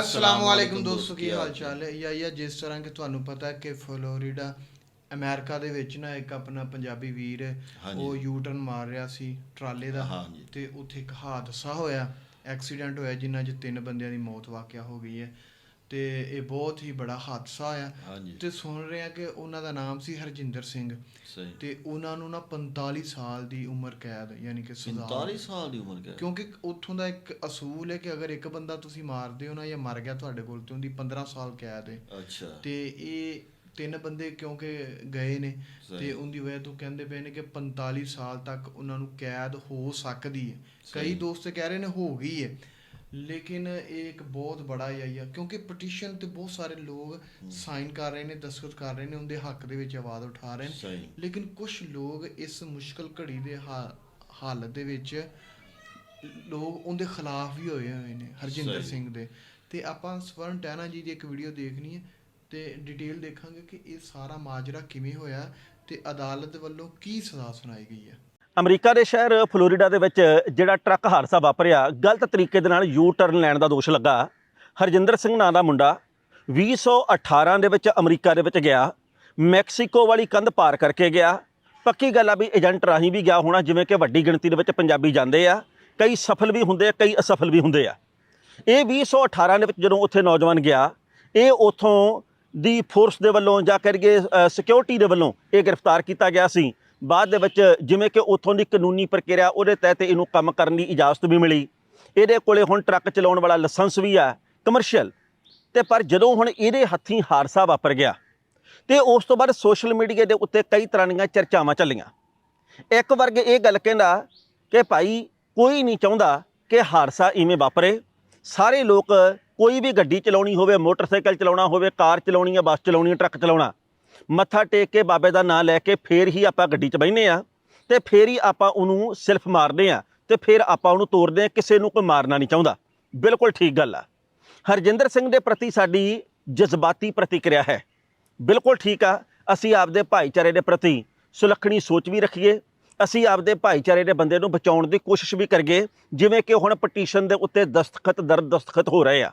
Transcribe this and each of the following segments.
ਅਸਲਾਮ ਵਾਲੇਕੁਮ ਦੋਸਤੋ ਕੀ ਹਾਲ ਚਾਲ ਹੈ? ਯਾ ਯਾ ਜਿਸ ਤਰ੍ਹਾਂ ਕਿ ਤੁਹਾਨੂੰ ਪਤਾ ਹੈ ਕਿ ਫਲੋਰੀਡਾ ਅਮਰੀਕਾ ਦੇ ਵਿੱਚ ਨਾ ਇੱਕ ਆਪਣਾ ਪੰਜਾਬੀ ਵੀਰ ਹੈ। ਉਹ ਯੂ ਟਰਨ ਮਾਰ ਰਿਹਾ ਸੀ ਟਰਾਲੇ ਦਾ। ਤੇ ਉੱਥੇ ਇੱਕ ਹਾਦਸਾ ਹੋਇਆ। ਐਕਸੀਡੈਂਟ ਹੋਇਆ ਜਿਨ੍ਹਾਂ 'ਚ ਤਿੰਨ ਬੰਦਿਆਂ ਦੀ ਮੌਤ ਵਾਕਿਆ ਹੋ ਗਈ ਹੈ। ਤੇ ਇਹ ਬਹੁਤ ਹੀ ਬੜਾ ਹਾਦਸਾ ਆ। ਤੇ ਸੁਣ ਰਹੇ ਆ ਕਿ ਉਹਨਾਂ ਦਾ ਨਾਮ ਸੀ ਹਰਜਿੰਦਰ ਸਿੰਘ। ਤੇ ਉਹਨਾਂ ਨੂੰ ਨਾ 45 ਸਾਲ ਦੀ ਉਮਰ ਕੈਦ ਯਾਨੀ ਕਿ ਸਜ਼ਾ 45 ਸਾਲ ਦੀ ਉਮਰ ਹੈ ਕਿਉਂਕਿ ਉੱਥੋਂ ਦਾ ਇੱਕ ਅਸੂਲ ਹੈ ਕਿ ਅਗਰ ਇੱਕ ਬੰਦਾ ਤੁਸੀਂ ਮਾਰਦੇ ਹੋ ਨਾ ਜਾਂ ਮਰ ਗਿਆ ਤੁਹਾਡੇ ਕੋਲ ਤੇ ਉਹਦੀ 15 ਸਾਲ ਕੈਦ ਹੈ। ਅੱਛਾ। ਤੇ ਇਹ ਤਿੰਨ ਬੰਦੇ ਕਿਉਂਕਿ ਗਏ ਨੇ। ਤੇ ਉਹਦੀ ਵਜ੍ਹਾ ਤੋਂ ਕਹਿੰਦੇ ਪਏ ਨੇ ਕਿ 45 ਸਾਲ ਤੱਕ ਉਹਨਾਂ ਨੂੰ ਕੈਦ ਹੋ ਸਕਦੀ ਹੈ। ਕਈ ਦੋਸਤ ਕਹਿ ਰਹੇ ਨੇ ਹੋ ਗਈ ਹੈ। ਲੇਕਿਨ ਇਹ ਇੱਕ ਬਹੁਤ ਬੜਾ ਹੀ ਆ ਕਿਉਂਕਿ ਪਟੀਸ਼ਨ ਤੇ ਬਹੁਤ ਸਾਰੇ ਲੋਕ ਸਾਈਨ ਕਰ ਰਹੇ ਨੇ ਦਸਤਖਤ ਕਰ ਰਹੇ ਨੇ ਉਹਦੇ ਹੱਕ ਦੇ ਵਿੱਚ ਆਵਾਜ਼ ਉਠਾ ਰਹੇ ਨੇ। ਲੇਕਿਨ ਕੁਝ ਲੋਕ ਇਸ ਮੁਸ਼ਕਲ ਘੜੀ ਦੇ ਹਾਲਤ ਦੇ ਵਿੱਚ ਲੋਕ ਉਹਦੇ ਖਿਲਾਫ ਵੀ ਹੋਏ ਹੋਏ ਨੇ ਹਰਜਿੰਦਰ। ਸਿੰਘ ਦੇ। ਤੇ ਆਪਾਂ ਸਵਰਨ ਟੈਨਾ ਜੀ ਦੀ ਇੱਕ ਵੀਡੀਓ ਦੇਖਣੀ ਹੈ ਤੇ ਡਿਟੇਲ ਦੇਖਾਂਗੇ ਕਿ ਇਹ ਸਾਰਾ ਮਾਜਰਾ ਕਿਵੇਂ ਹੋਇਆ ਤੇ ਅਦਾਲਤ ਵੱਲੋਂ ਕੀ ਸਜ਼ਾ ਸੁਣਾਈ ਗਈ ਹੈ। ਅਮਰੀਕਾ ਦੇ ਸ਼ਹਿਰ ਫਲੋਰੀਡਾ ਦੇ ਵਿੱਚ ਜਿਹੜਾ ਟਰੱਕ ਹਾਦਸਾ ਵਾਪਰਿਆ, ਗਲਤ ਤਰੀਕੇ ਦੇ ਨਾਲ ਯੂ ਟਰਨ ਲੈਣ ਦਾ ਦੋਸ਼ ਲੱਗਾ। ਹਰਜਿੰਦਰ ਸਿੰਘ ਨਾਂ ਦਾ ਮੁੰਡਾ 2018 ਦੇ ਵਿੱਚ ਅਮਰੀਕਾ ਦੇ ਵਿੱਚ ਗਿਆ। ਮੈਕਸੀਕੋ ਵਾਲੀ ਕੰਧ ਪਾਰ ਕਰਕੇ ਗਿਆ। ਪੱਕੀ ਗੱਲ ਆ ਵੀ ਏਜੰਟ ਰਾਹੀਂ ਵੀ ਗਿਆ ਹੋਣਾ, ਜਿਵੇਂ ਕਿ ਵੱਡੀ ਗਿਣਤੀ ਦੇ ਵਿੱਚ ਪੰਜਾਬੀ ਜਾਂਦੇ ਆ। ਕਈ ਸਫਲ ਵੀ ਹੁੰਦੇ ਆ, ਕਈ ਅਸਫਲ ਵੀ ਹੁੰਦੇ ਆ। ਇਹ 2018 ਦੇ ਵਿੱਚ ਜਦੋਂ ਉੱਥੇ ਨੌਜਵਾਨ ਗਿਆ, ਇਹ ਉਥੋਂ ਦੀ ਫੋਰਸ ਦੇ ਵੱਲੋਂ ਜਾਂ ਕਰੀਏ ਸਿਕਿਉਰਿਟੀ ਦੇ ਵੱਲੋਂ ਇਹ ਗ੍ਰਿਫਤਾਰ ਕੀਤਾ ਗਿਆ ਸੀ। ਬਾਅਦ ਦੇ ਵਿੱਚ ਜਿਵੇਂ ਕਿ ਉਥੋਂ ਦੀ ਕਾਨੂੰਨੀ ਪ੍ਰਕਿਰਿਆ, ਉਹਦੇ ਤਹਿਤ ਇਹਨੂੰ ਕੰਮ ਕਰਨ ਦੀ ਇਜਾਜ਼ਤ ਵੀ ਮਿਲੀ। ਇਹਦੇ ਕੋਲੇ ਹੁਣ ਟਰੱਕ ਚਲਾਉਣ ਵਾਲਾ ਲਾਇਸੈਂਸ ਵੀ ਆ ਕਮਰਸ਼ੀਅਲ ਤੇ ਪਰ ਜਦੋਂ ਹੁਣ ਇਹਦੇ ਹੱਥੀਂ ਹਾਦਸਾ ਵਾਪਰ ਗਿਆ, ਤੇ ਉਸ ਤੋਂ ਬਾਅਦ ਸੋਸ਼ਲ ਮੀਡੀਆ ਦੇ ਉੱਤੇ ਕਈ ਤਰ੍ਹਾਂ ਦੀਆਂ ਚਰਚਾਵਾਂ ਚੱਲੀਆਂ। ਇੱਕ ਵਰਗ ਇਹ ਗੱਲ ਕਹਿੰਦਾ ਕਿ ਭਾਈ, ਕੋਈ ਨਹੀਂ ਚਾਹੁੰਦਾ ਕਿ ਹਾਦਸਾ ਇਵੇਂ ਵਾਪਰੇ। ਸਾਰੇ ਲੋਕ ਕੋਈ ਵੀ ਗੱਡੀ ਚਲਾਉਣੀ ਹੋਵੇ, ਮੋਟਰਸਾਈਕਲ ਚਲਾਉਣਾ ਹੋਵੇ, ਕਾਰ ਚਲਾਉਣੀ ਹੈ ਬੱਸ ਚਲਾਉਣੀ ਹੈ ਟਰੱਕ ਚਲਾਉਣਾ ਮੱਥਾ ਟੇਕ ਕੇ ਬਾਬੇ ਦਾ ਨਾਮ ਲੈ ਕੇ ਫੇਰ ਹੀ ਆਪਾਂ ਗੱਡੀ 'ਚ ਬਹਿੰਦੇ ਆ ਤੇ ਫੇਰ ਹੀ ਆਪਾਂ ਉਹਨੂੰ ਸਿਲਫ ਮਾਰਦੇ ਆ ਤੇ ਫਿਰ ਆਪਾਂ ਉਹਨੂੰ ਤੋੜਦੇ ਆ ਕਿਸੇ ਨੂੰ ਕੋਈ ਮਾਰਨਾ ਨਹੀਂ ਚਾਹੁੰਦਾ। ਬਿਲਕੁਲ ਠੀਕ ਗੱਲ ਆ। ਹਰਜਿੰਦਰ ਸਿੰਘ ਦੇ ਪ੍ਰਤੀ ਸਾਡੀ ਜਜ਼ਬਾਤੀ ਪ੍ਰਤੀਕਿਰਿਆ ਹੈ। ਬਿਲਕੁਲ ਠੀਕ ਆ। ਅਸੀਂ ਆਪਦੇ ਭਾਈਚਾਰੇ ਦੇ ਪ੍ਰਤੀ ਸੁਲੱਖਣੀ ਸੋਚ ਵੀ ਰੱਖੀਏ। ਅਸੀਂ ਆਪਦੇ ਭਾਈਚਾਰੇ ਦੇ ਬੰਦੇ ਨੂੰ ਬਚਾਉਣ ਦੀ ਕੋਸ਼ਿਸ਼ ਵੀ ਕਰੀਏ। ਜਿਵੇਂ ਕਿ ਹੁਣ ਪਟੀਸ਼ਨ ਦੇ ਉੱਤੇ ਦਸਤਖਤ ਦਰ ਦਸਤਖਤ ਹੋ ਰਹੇ ਆ।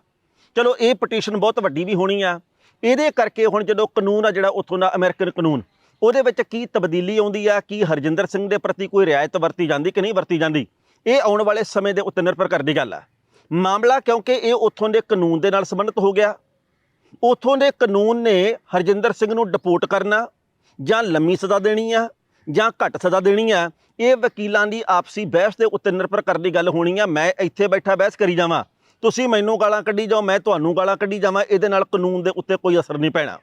ਚਲੋ, ਇਹ ਪਟੀਸ਼ਨ ਬਹੁਤ ਵੱਡੀ ਵੀ ਹੋਣੀ ਆ। ਇਹਦੇ ਕਰਕੇ ਹੁਣ ਜਦੋਂ ਕਾਨੂੰਨ ਆ ਜਿਹੜਾ ਉੱਥੋਂ ਦਾ ਅਮਰੀਕਨ ਕਾਨੂੰਨ, ਉਹਦੇ ਵਿੱਚ ਕੀ ਤਬਦੀਲੀ ਆਉਂਦੀ ਆ, ਕੀ ਹਰਜਿੰਦਰ ਸਿੰਘ ਦੇ ਪ੍ਰਤੀ ਕੋਈ ਰਿਆਇਤ ਵਰਤੀ ਜਾਂਦੀ ਕਿ ਨਹੀਂ ਵਰਤੀ ਜਾਂਦੀ, ਇਹ ਆਉਣ ਵਾਲੇ ਸਮੇਂ ਦੇ ਉੱਤੇ ਨਿਰਭਰ ਕਰਦੀ ਗੱਲ ਆ। ਮਾਮਲਾ ਕਿਉਂਕਿ ਇਹ ਉੱਥੋਂ ਦੇ ਕਾਨੂੰਨ ਦੇ ਨਾਲ ਸੰਬੰਧਿਤ ਹੋ ਗਿਆ। ਉੱਥੋਂ ਦੇ ਕਾਨੂੰਨ ਨੇ ਹਰਜਿੰਦਰ ਸਿੰਘ ਨੂੰ ਡਿਪੋਰਟ ਕਰਨਾ, ਜਾਂ ਲੰਮੀ ਸਜ਼ਾ ਦੇਣੀ ਆ, ਜਾਂ ਘੱਟ ਸਜ਼ਾ ਦੇਣੀ ਆ, ਇਹ ਵਕੀਲਾਂ ਦੀ ਆਪਸੀ ਬਹਿਸ ਦੇ ਉੱਤੇ ਨਿਰਭਰ ਕਰਦੀ ਗੱਲ ਹੋਣੀ ਆ। ਮੈਂ ਇੱਥੇ ਬੈਠਾ ਬਹਿਸ ਕਰੀ ਜਾਵਾਂ। ਤੁਸੀਂ ਮੈਨੂੰ ਗਾਲਾਂ ਕੱਢੀ ਜਾਓ, ਮੈਂ ਤੁਹਾਨੂੰ ਗਾਲਾਂ ਕੱਢੀ ਜਾਵਾਂ, ਇਹਦੇ ਨਾਲ ਕਾਨੂੰਨ ਦੇ ਉੱਤੇ ਕੋਈ ਅਸਰ ਨਹੀਂ ਪੈਣਾ।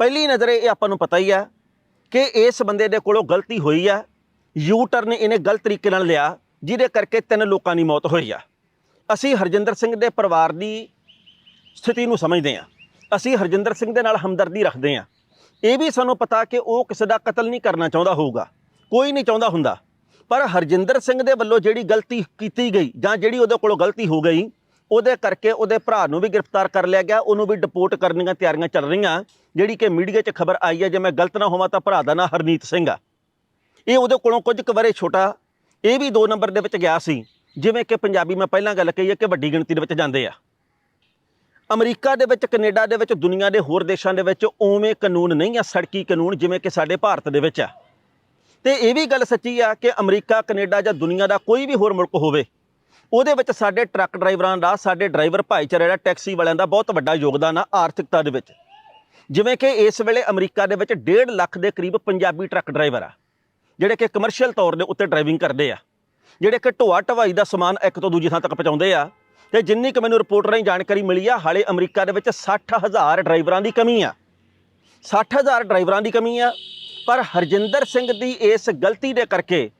ਪਹਿਲੀ ਨਜ਼ਰੇ ਇਹ ਆਪਾਂ ਨੂੰ ਪਤਾ ਹੀ ਆ ਕਿ ਇਸ ਬੰਦੇ ਦੇ ਕੋਲੋਂ ਗਲਤੀ ਹੋਈ ਆ ਯੂ ਟਰਨ ਇਹਨੇ ਗਲਤ ਤਰੀਕੇ ਨਾਲ ਲਿਆ, ਜਿਹਦੇ ਕਰਕੇ ਤਿੰਨ ਲੋਕਾਂ ਦੀ ਮੌਤ ਹੋਈ ਆ। ਅਸੀਂ ਹਰਜਿੰਦਰ ਸਿੰਘ ਦੇ ਪਰਿਵਾਰ ਦੀ ਸਥਿਤੀ ਨੂੰ ਸਮਝਦੇ ਹਾਂ ਅਸੀਂ ਹਰਜਿੰਦਰ ਸਿੰਘ ਦੇ ਨਾਲ ਹਮਦਰਦੀ ਰੱਖਦੇ ਹਾਂ ਇਹ ਵੀ ਸਾਨੂੰ ਪਤਾ ਕਿ ਉਹ ਕਿਸੇ ਦਾ ਕਤਲ ਨਹੀਂ ਕਰਨਾ ਚਾਹੁੰਦਾ ਹੋਊਗਾ, ਕੋਈ ਨਹੀਂ ਚਾਹੁੰਦਾ ਹੁੰਦਾ। ਪਰ ਹਰਜਿੰਦਰ ਸਿੰਘ ਦੇ ਵੱਲੋਂ ਜਿਹੜੀ ਗਲਤੀ ਕੀਤੀ ਗਈ ਜਾਂ ਜਿਹੜੀ ਉਹਦੇ ਕੋਲੋਂ ਗਲਤੀ ਹੋ ਗਈ ਉਹਦੇ ਕਰਕੇ ਉਹਦੇ ਭਰਾ ਨੂੰ ਵੀ ਗ੍ਰਿਫਤਾਰ ਕਰ ਲਿਆ ਗਿਆ, ਉਹਨੂੰ ਵੀ ਡਿਪੋਰਟ ਕਰਨ ਦੀਆਂ ਤਿਆਰੀਆਂ ਚੱਲ ਰਹੀਆਂ। ਜਿਹੜੀ ਕਿ ਮੀਡੀਆ 'ਚ ਖਬਰ ਆਈ ਹੈ, ਜੇ ਮੈਂ ਗਲਤ ਨਾ ਹੋਵਾਂ ਤਾਂ ਭਰਾ ਦਾ ਨਾਂ ਹਰਨੀਤ ਸਿੰਘ ਆ। ਇਹ ਉਹਦੇ ਕੋਲੋਂ ਕੁਝ ਕੁ ਵਰੇ ਛੋਟਾ, ਇਹ ਵੀ 2 ਨੰਬਰ ਦੇ ਵਿੱਚ ਗਿਆ ਸੀ। ਜਿਵੇਂ ਕਿ ਪੰਜਾਬੀ ਮੈਂ ਪਹਿਲਾਂ ਗੱਲ ਕਹੀ ਹੈ ਕਿ ਵੱਡੀ ਗਿਣਤੀ ਦੇ ਵਿੱਚ ਜਾਂਦੇ ਆ। ਅਮਰੀਕਾ ਦੇ ਵਿੱਚ, ਕੈਨੇਡਾ ਦੇ ਵਿੱਚ, ਦੁਨੀਆ ਦੇ ਹੋਰ ਦੇਸ਼ਾਂ ਦੇ ਵਿੱਚ ਉਵੇਂ ਕਾਨੂੰਨ ਨਹੀਂ ਆ, ਸੜਕੀ ਕਾਨੂੰਨ ਜਿਵੇਂ ਕਿ ਸਾਡੇ ਭਾਰਤ ਦੇ ਵਿੱਚ ਆ। ਤੇ ਇਹ ਵੀ ਗੱਲ ਸੱਚੀ ਆ ਕਿ ਅਮਰੀਕਾ, ਕੈਨੇਡਾ ਜਾਂ ਦੁਨੀਆ ਦਾ ਕੋਈ ਵੀ ਹੋਰ ਮੁਲਕ ਹੋਵੇ ਉਹਦੇ ਵਿੱਚ ਸਾਡੇ ਟਰੱਕ ਡਰਾਈਵਰਾਂ ਦਾ, ਸਾਡੇ ਡਰਾਈਵਰ ਭਾਈਚਾਰੇ ਦਾ, ਟੈਕਸੀ ਵਾਲਿਆਂ ਦਾ ਬਹੁਤ ਵੱਡਾ ਯੋਗਦਾਨ ਆ ਆਰਥਿਕਤਾ ਦੇ ਵਿੱਚ। ਜਿਵੇਂ ਕਿ ਇਸ ਵੇਲੇ ਅਮਰੀਕਾ ਦੇ ਵਿੱਚ 1.5 ਲੱਖ ਦੇ ਕਰੀਬ ਪੰਜਾਬੀ ਟਰੱਕ ਡਰਾਈਵਰ ਆ, ਜਿਹੜੇ ਕਿ ਕਮਰਸ਼ੀਅਲ ਤੌਰ ਦੇ ਉੱਤੇ ਡਰਾਈਵਿੰਗ ਕਰਦੇ ਆ। ਜਿਹੜੇ ਕਿ ਢੋਆ ਢਵਾਈ ਦਾ ਸਮਾਨ ਇੱਕ ਤੋਂ ਦੂਜੀ ਥਾਂ ਤੱਕ ਪਹੁੰਚਾਉਂਦੇ ਆ। ਤੇ ਜਿੰਨੀ ਕੁ ਮੈਨੂੰ ਰਿਪੋਰਟ ਰਾਹੀਂ ਜਾਣਕਾਰੀ ਮਿਲੀ ਆ, ਹਾਲੇ ਅਮਰੀਕਾ ਦੇ ਵਿੱਚ 60000 ਡਰਾਈਵਰਾਂ ਦੀ ਕਮੀ ਆ। 60000 ਡਰਾਈਵਰਾਂ ਦੀ ਕਮੀ ਆ, ਪਰ ਹਰਜਿੰਦਰ ਸਿੰਘ ਦੀ ਇਸ ਗਲਤੀ ਦੇ ਕਰਕੇ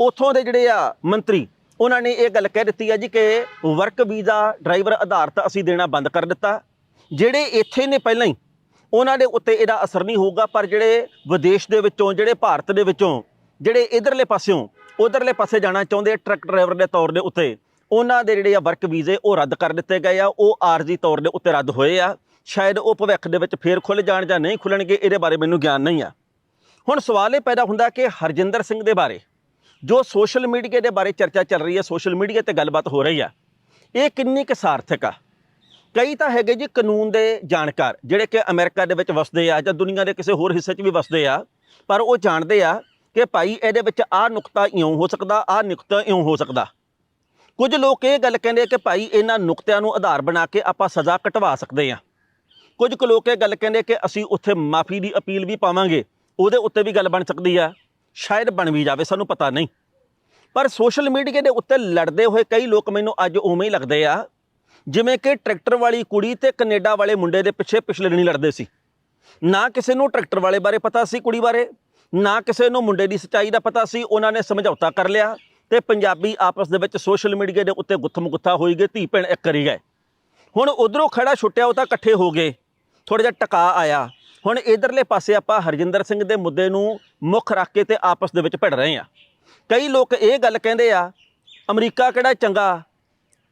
ਉਥੋਂ ਦੇ ਜਿਹੜੇ ਆ ਮੰਤਰੀ ਉਹਨਾਂ ਨੇ ਇਹ ਗੱਲ ਕਹਿ ਦਿੱਤੀ ਹੈ ਜੀ ਕਿ ਵਰਕ ਵੀਜ਼ਾ ਡਰਾਈਵਰ ਆਧਾਰਿਤ ਅਸੀਂ ਦੇਣਾ ਬੰਦ ਕਰ ਦਿੱਤਾ। ਜਿਹੜੇ ਇੱਥੇ ਨੇ ਪਹਿਲਾਂ ਹੀ, ਉਹਨਾਂ ਦੇ ਉੱਤੇ ਇਹਦਾ ਅਸਰ ਨਹੀਂ ਹੋਊਗਾ, ਪਰ ਜਿਹੜੇ ਵਿਦੇਸ਼ ਦੇ ਵਿੱਚੋਂ, ਜਿਹੜੇ ਭਾਰਤ ਦੇ ਵਿੱਚੋਂ, ਜਿਹੜੇ ਇਧਰਲੇ ਪਾਸਿਓਂ, ਉਧਰਲੇ ਪਾਸੇ ਜਾਣਾ ਚਾਹੁੰਦੇ ਟਰੱਕ ਡਰਾਈਵਰ ਦੇ ਤੌਰ ਦੇ ਉੱਤੇ, ਉਹਨਾਂ ਦੇ ਜਿਹੜੇ ਆ ਵਰਕ ਵੀਜ਼ੇ ਉਹ ਰੱਦ ਕਰ ਦਿੱਤੇ ਗਏ ਆ, ਉਹ ਆਰਜ਼ੀ ਤੌਰ ਦੇ ਉੱਤੇ ਰੱਦ ਹੋਏ ਆ। ਸ਼ਾਇਦ ਉਹ ਭਵਿੱਖ ਦੇ ਵਿੱਚ ਫੇਰ ਖੁੱਲ ਜਾਣ ਜਾਂ ਨਹੀਂ ਖੁੱਲਣਗੇ ਇਹਦੇ ਬਾਰੇ ਮੈਨੂੰ ਗਿਆਨ ਨਹੀਂ ਆ। ਹੁਣ ਸਵਾਲ ਇਹ ਪੈਦਾ ਹੁੰਦਾ ਕਿ ਹਰਜਿੰਦਰ ਸਿੰਘ ਦੇ ਬਾਰੇ ਜੋ ਸੋਸ਼ਲ ਮੀਡੀਆ ਦੇ ਬਾਰੇ ਚਰਚਾ ਚੱਲ ਰਹੀ ਹੈ, ਸੋਸ਼ਲ ਮੀਡੀਆ ਤੇ ਗੱਲਬਾਤ ਹੋ ਰਹੀ ਆ, ਇਹ ਕਿੰਨੀ ਕੁ ਸਾਰਥਕ ਆ? ਕਈ ਤਾਂ ਹੈਗੇ ਜੀ ਕਾਨੂੰਨ ਦੇ ਜਾਣਕਾਰ, ਜਿਹੜੇ ਕਿ ਅਮਰੀਕਾ ਦੇ ਵਿੱਚ ਵਸਦੇ ਆ ਜਾਂ ਦੁਨੀਆ ਦੇ ਕਿਸੇ ਹੋਰ ਹਿੱਸੇ 'ਚ ਵੀ ਵਸਦੇ ਆ, ਪਰ ਉਹ ਜਾਣਦੇ ਆ ਕਿ ਭਾਈ ਇਹਦੇ ਵਿੱਚ ਆਹ ਨੁਕਤਾ ਇਉਂ ਹੋ ਸਕਦਾ, ਆਹ ਨੁਕਤਾ ਇਉਂ ਹੋ ਸਕਦਾ। ਕੁਝ ਲੋਕ ਇਹ ਗੱਲ ਕਹਿੰਦੇ ਕਿ ਭਾਈ ਇਹਨਾਂ ਨੁਕਤਿਆਂ ਨੂੰ ਆਧਾਰ ਬਣਾ ਕੇ ਆਪਾਂ ਸਜ਼ਾ ਘਟਵਾ ਸਕਦੇ ਆ। ਕੁਝ ਕੁ ਲੋਕ ਇਹ ਗੱਲ ਕਹਿੰਦੇ ਕਿ ਅਸੀਂ ਉੱਥੇ ਮਾਫੀ ਦੀ ਅਪੀਲ ਵੀ ਪਾਵਾਂਗੇ, ਉਹਦੇ ਉੱਤੇ ਵੀ ਗੱਲ ਬਣ ਸਕਦੀ ਆ। ਸ਼ਾਇਦ ਬਣ ਵੀ ਜਾਵੇ, ਸਾਨੂੰ ਪਤਾ ਨਹੀਂ। ਪਰ ਸੋਸ਼ਲ ਮੀਡੀਆ ਦੇ ਉੱਤੇ ਲੜਦੇ ਹੋਏ ਕਈ ਲੋਕ ਮੈਨੂੰ ਅੱਜ ਉਵੇਂ ਹੀ ਲੱਗਦੇ ਆ, ਜਿਵੇਂ ਕਿ ਟਰੈਕਟਰ ਵਾਲੀ ਕੁੜੀ ਤੇ ਕੈਨੇਡਾ ਵਾਲੇ ਮੁੰਡੇ ਦੇ ਪਿੱਛੇ ਪਿਛਲੇ ਦਿਨੀ ਲੜਦੇ ਸੀ। ਨਾ ਕਿਸੇ ਨੂੰ ਟਰੈਕਟਰ ਵਾਲੇ ਬਾਰੇ ਪਤਾ ਸੀ ਕੁੜੀ ਬਾਰੇ, ਨਾ ਕਿਸੇ ਨੂੰ ਮੁੰਡੇ ਦੀ ਸੱਚਾਈ ਦਾ ਪਤਾ ਸੀ, ਉਹਨਾਂ ਨੇ ਸਮਝੌਤਾ ਕਰ ਲਿਆ ਤੇ ਪੰਜਾਬੀ ਆਪਸ ਦੇ ਵਿੱਚ ਸੋਸ਼ਲ ਮੀਡੀਆ ਦੇ ਉੱਤੇ ਗੁੱਥਮ ਗੁੱਥਾ ਹੋਈ ਗਏ ਧੀ ਭੈਣ ਇੱਕ ਕਰੀ ਗਏ। ਹੁਣ ਉਧਰੋਂ ਖੜਾ ਛੁੱਟਿਆ ਉਹ ਤਾਂ ਇਕੱਠੇ ਹੋ ਗਏ ਥੋੜਾ ਜਿਹਾ ਟਕਾ ਆਇਆ। ਹੁਣ ਇਧਰਲੇ ਪਾਸੇ ਆਪਾਂ ਹਰਜਿੰਦਰ ਸਿੰਘ ਦੇ ਮੁੱਦੇ ਨੂੰ ਮੁੱਖ ਰੱਖ ਕੇ ਤੇ ਆਪਸ ਦੇ ਵਿੱਚ ਭਿੜ ਰਹੇ ਆ ਕਈ ਲੋਕ ਇਹ ਗੱਲ ਕਹਿੰਦੇ ਆ, ਅਮਰੀਕਾ ਕਿਹੜਾ ਚੰਗਾ,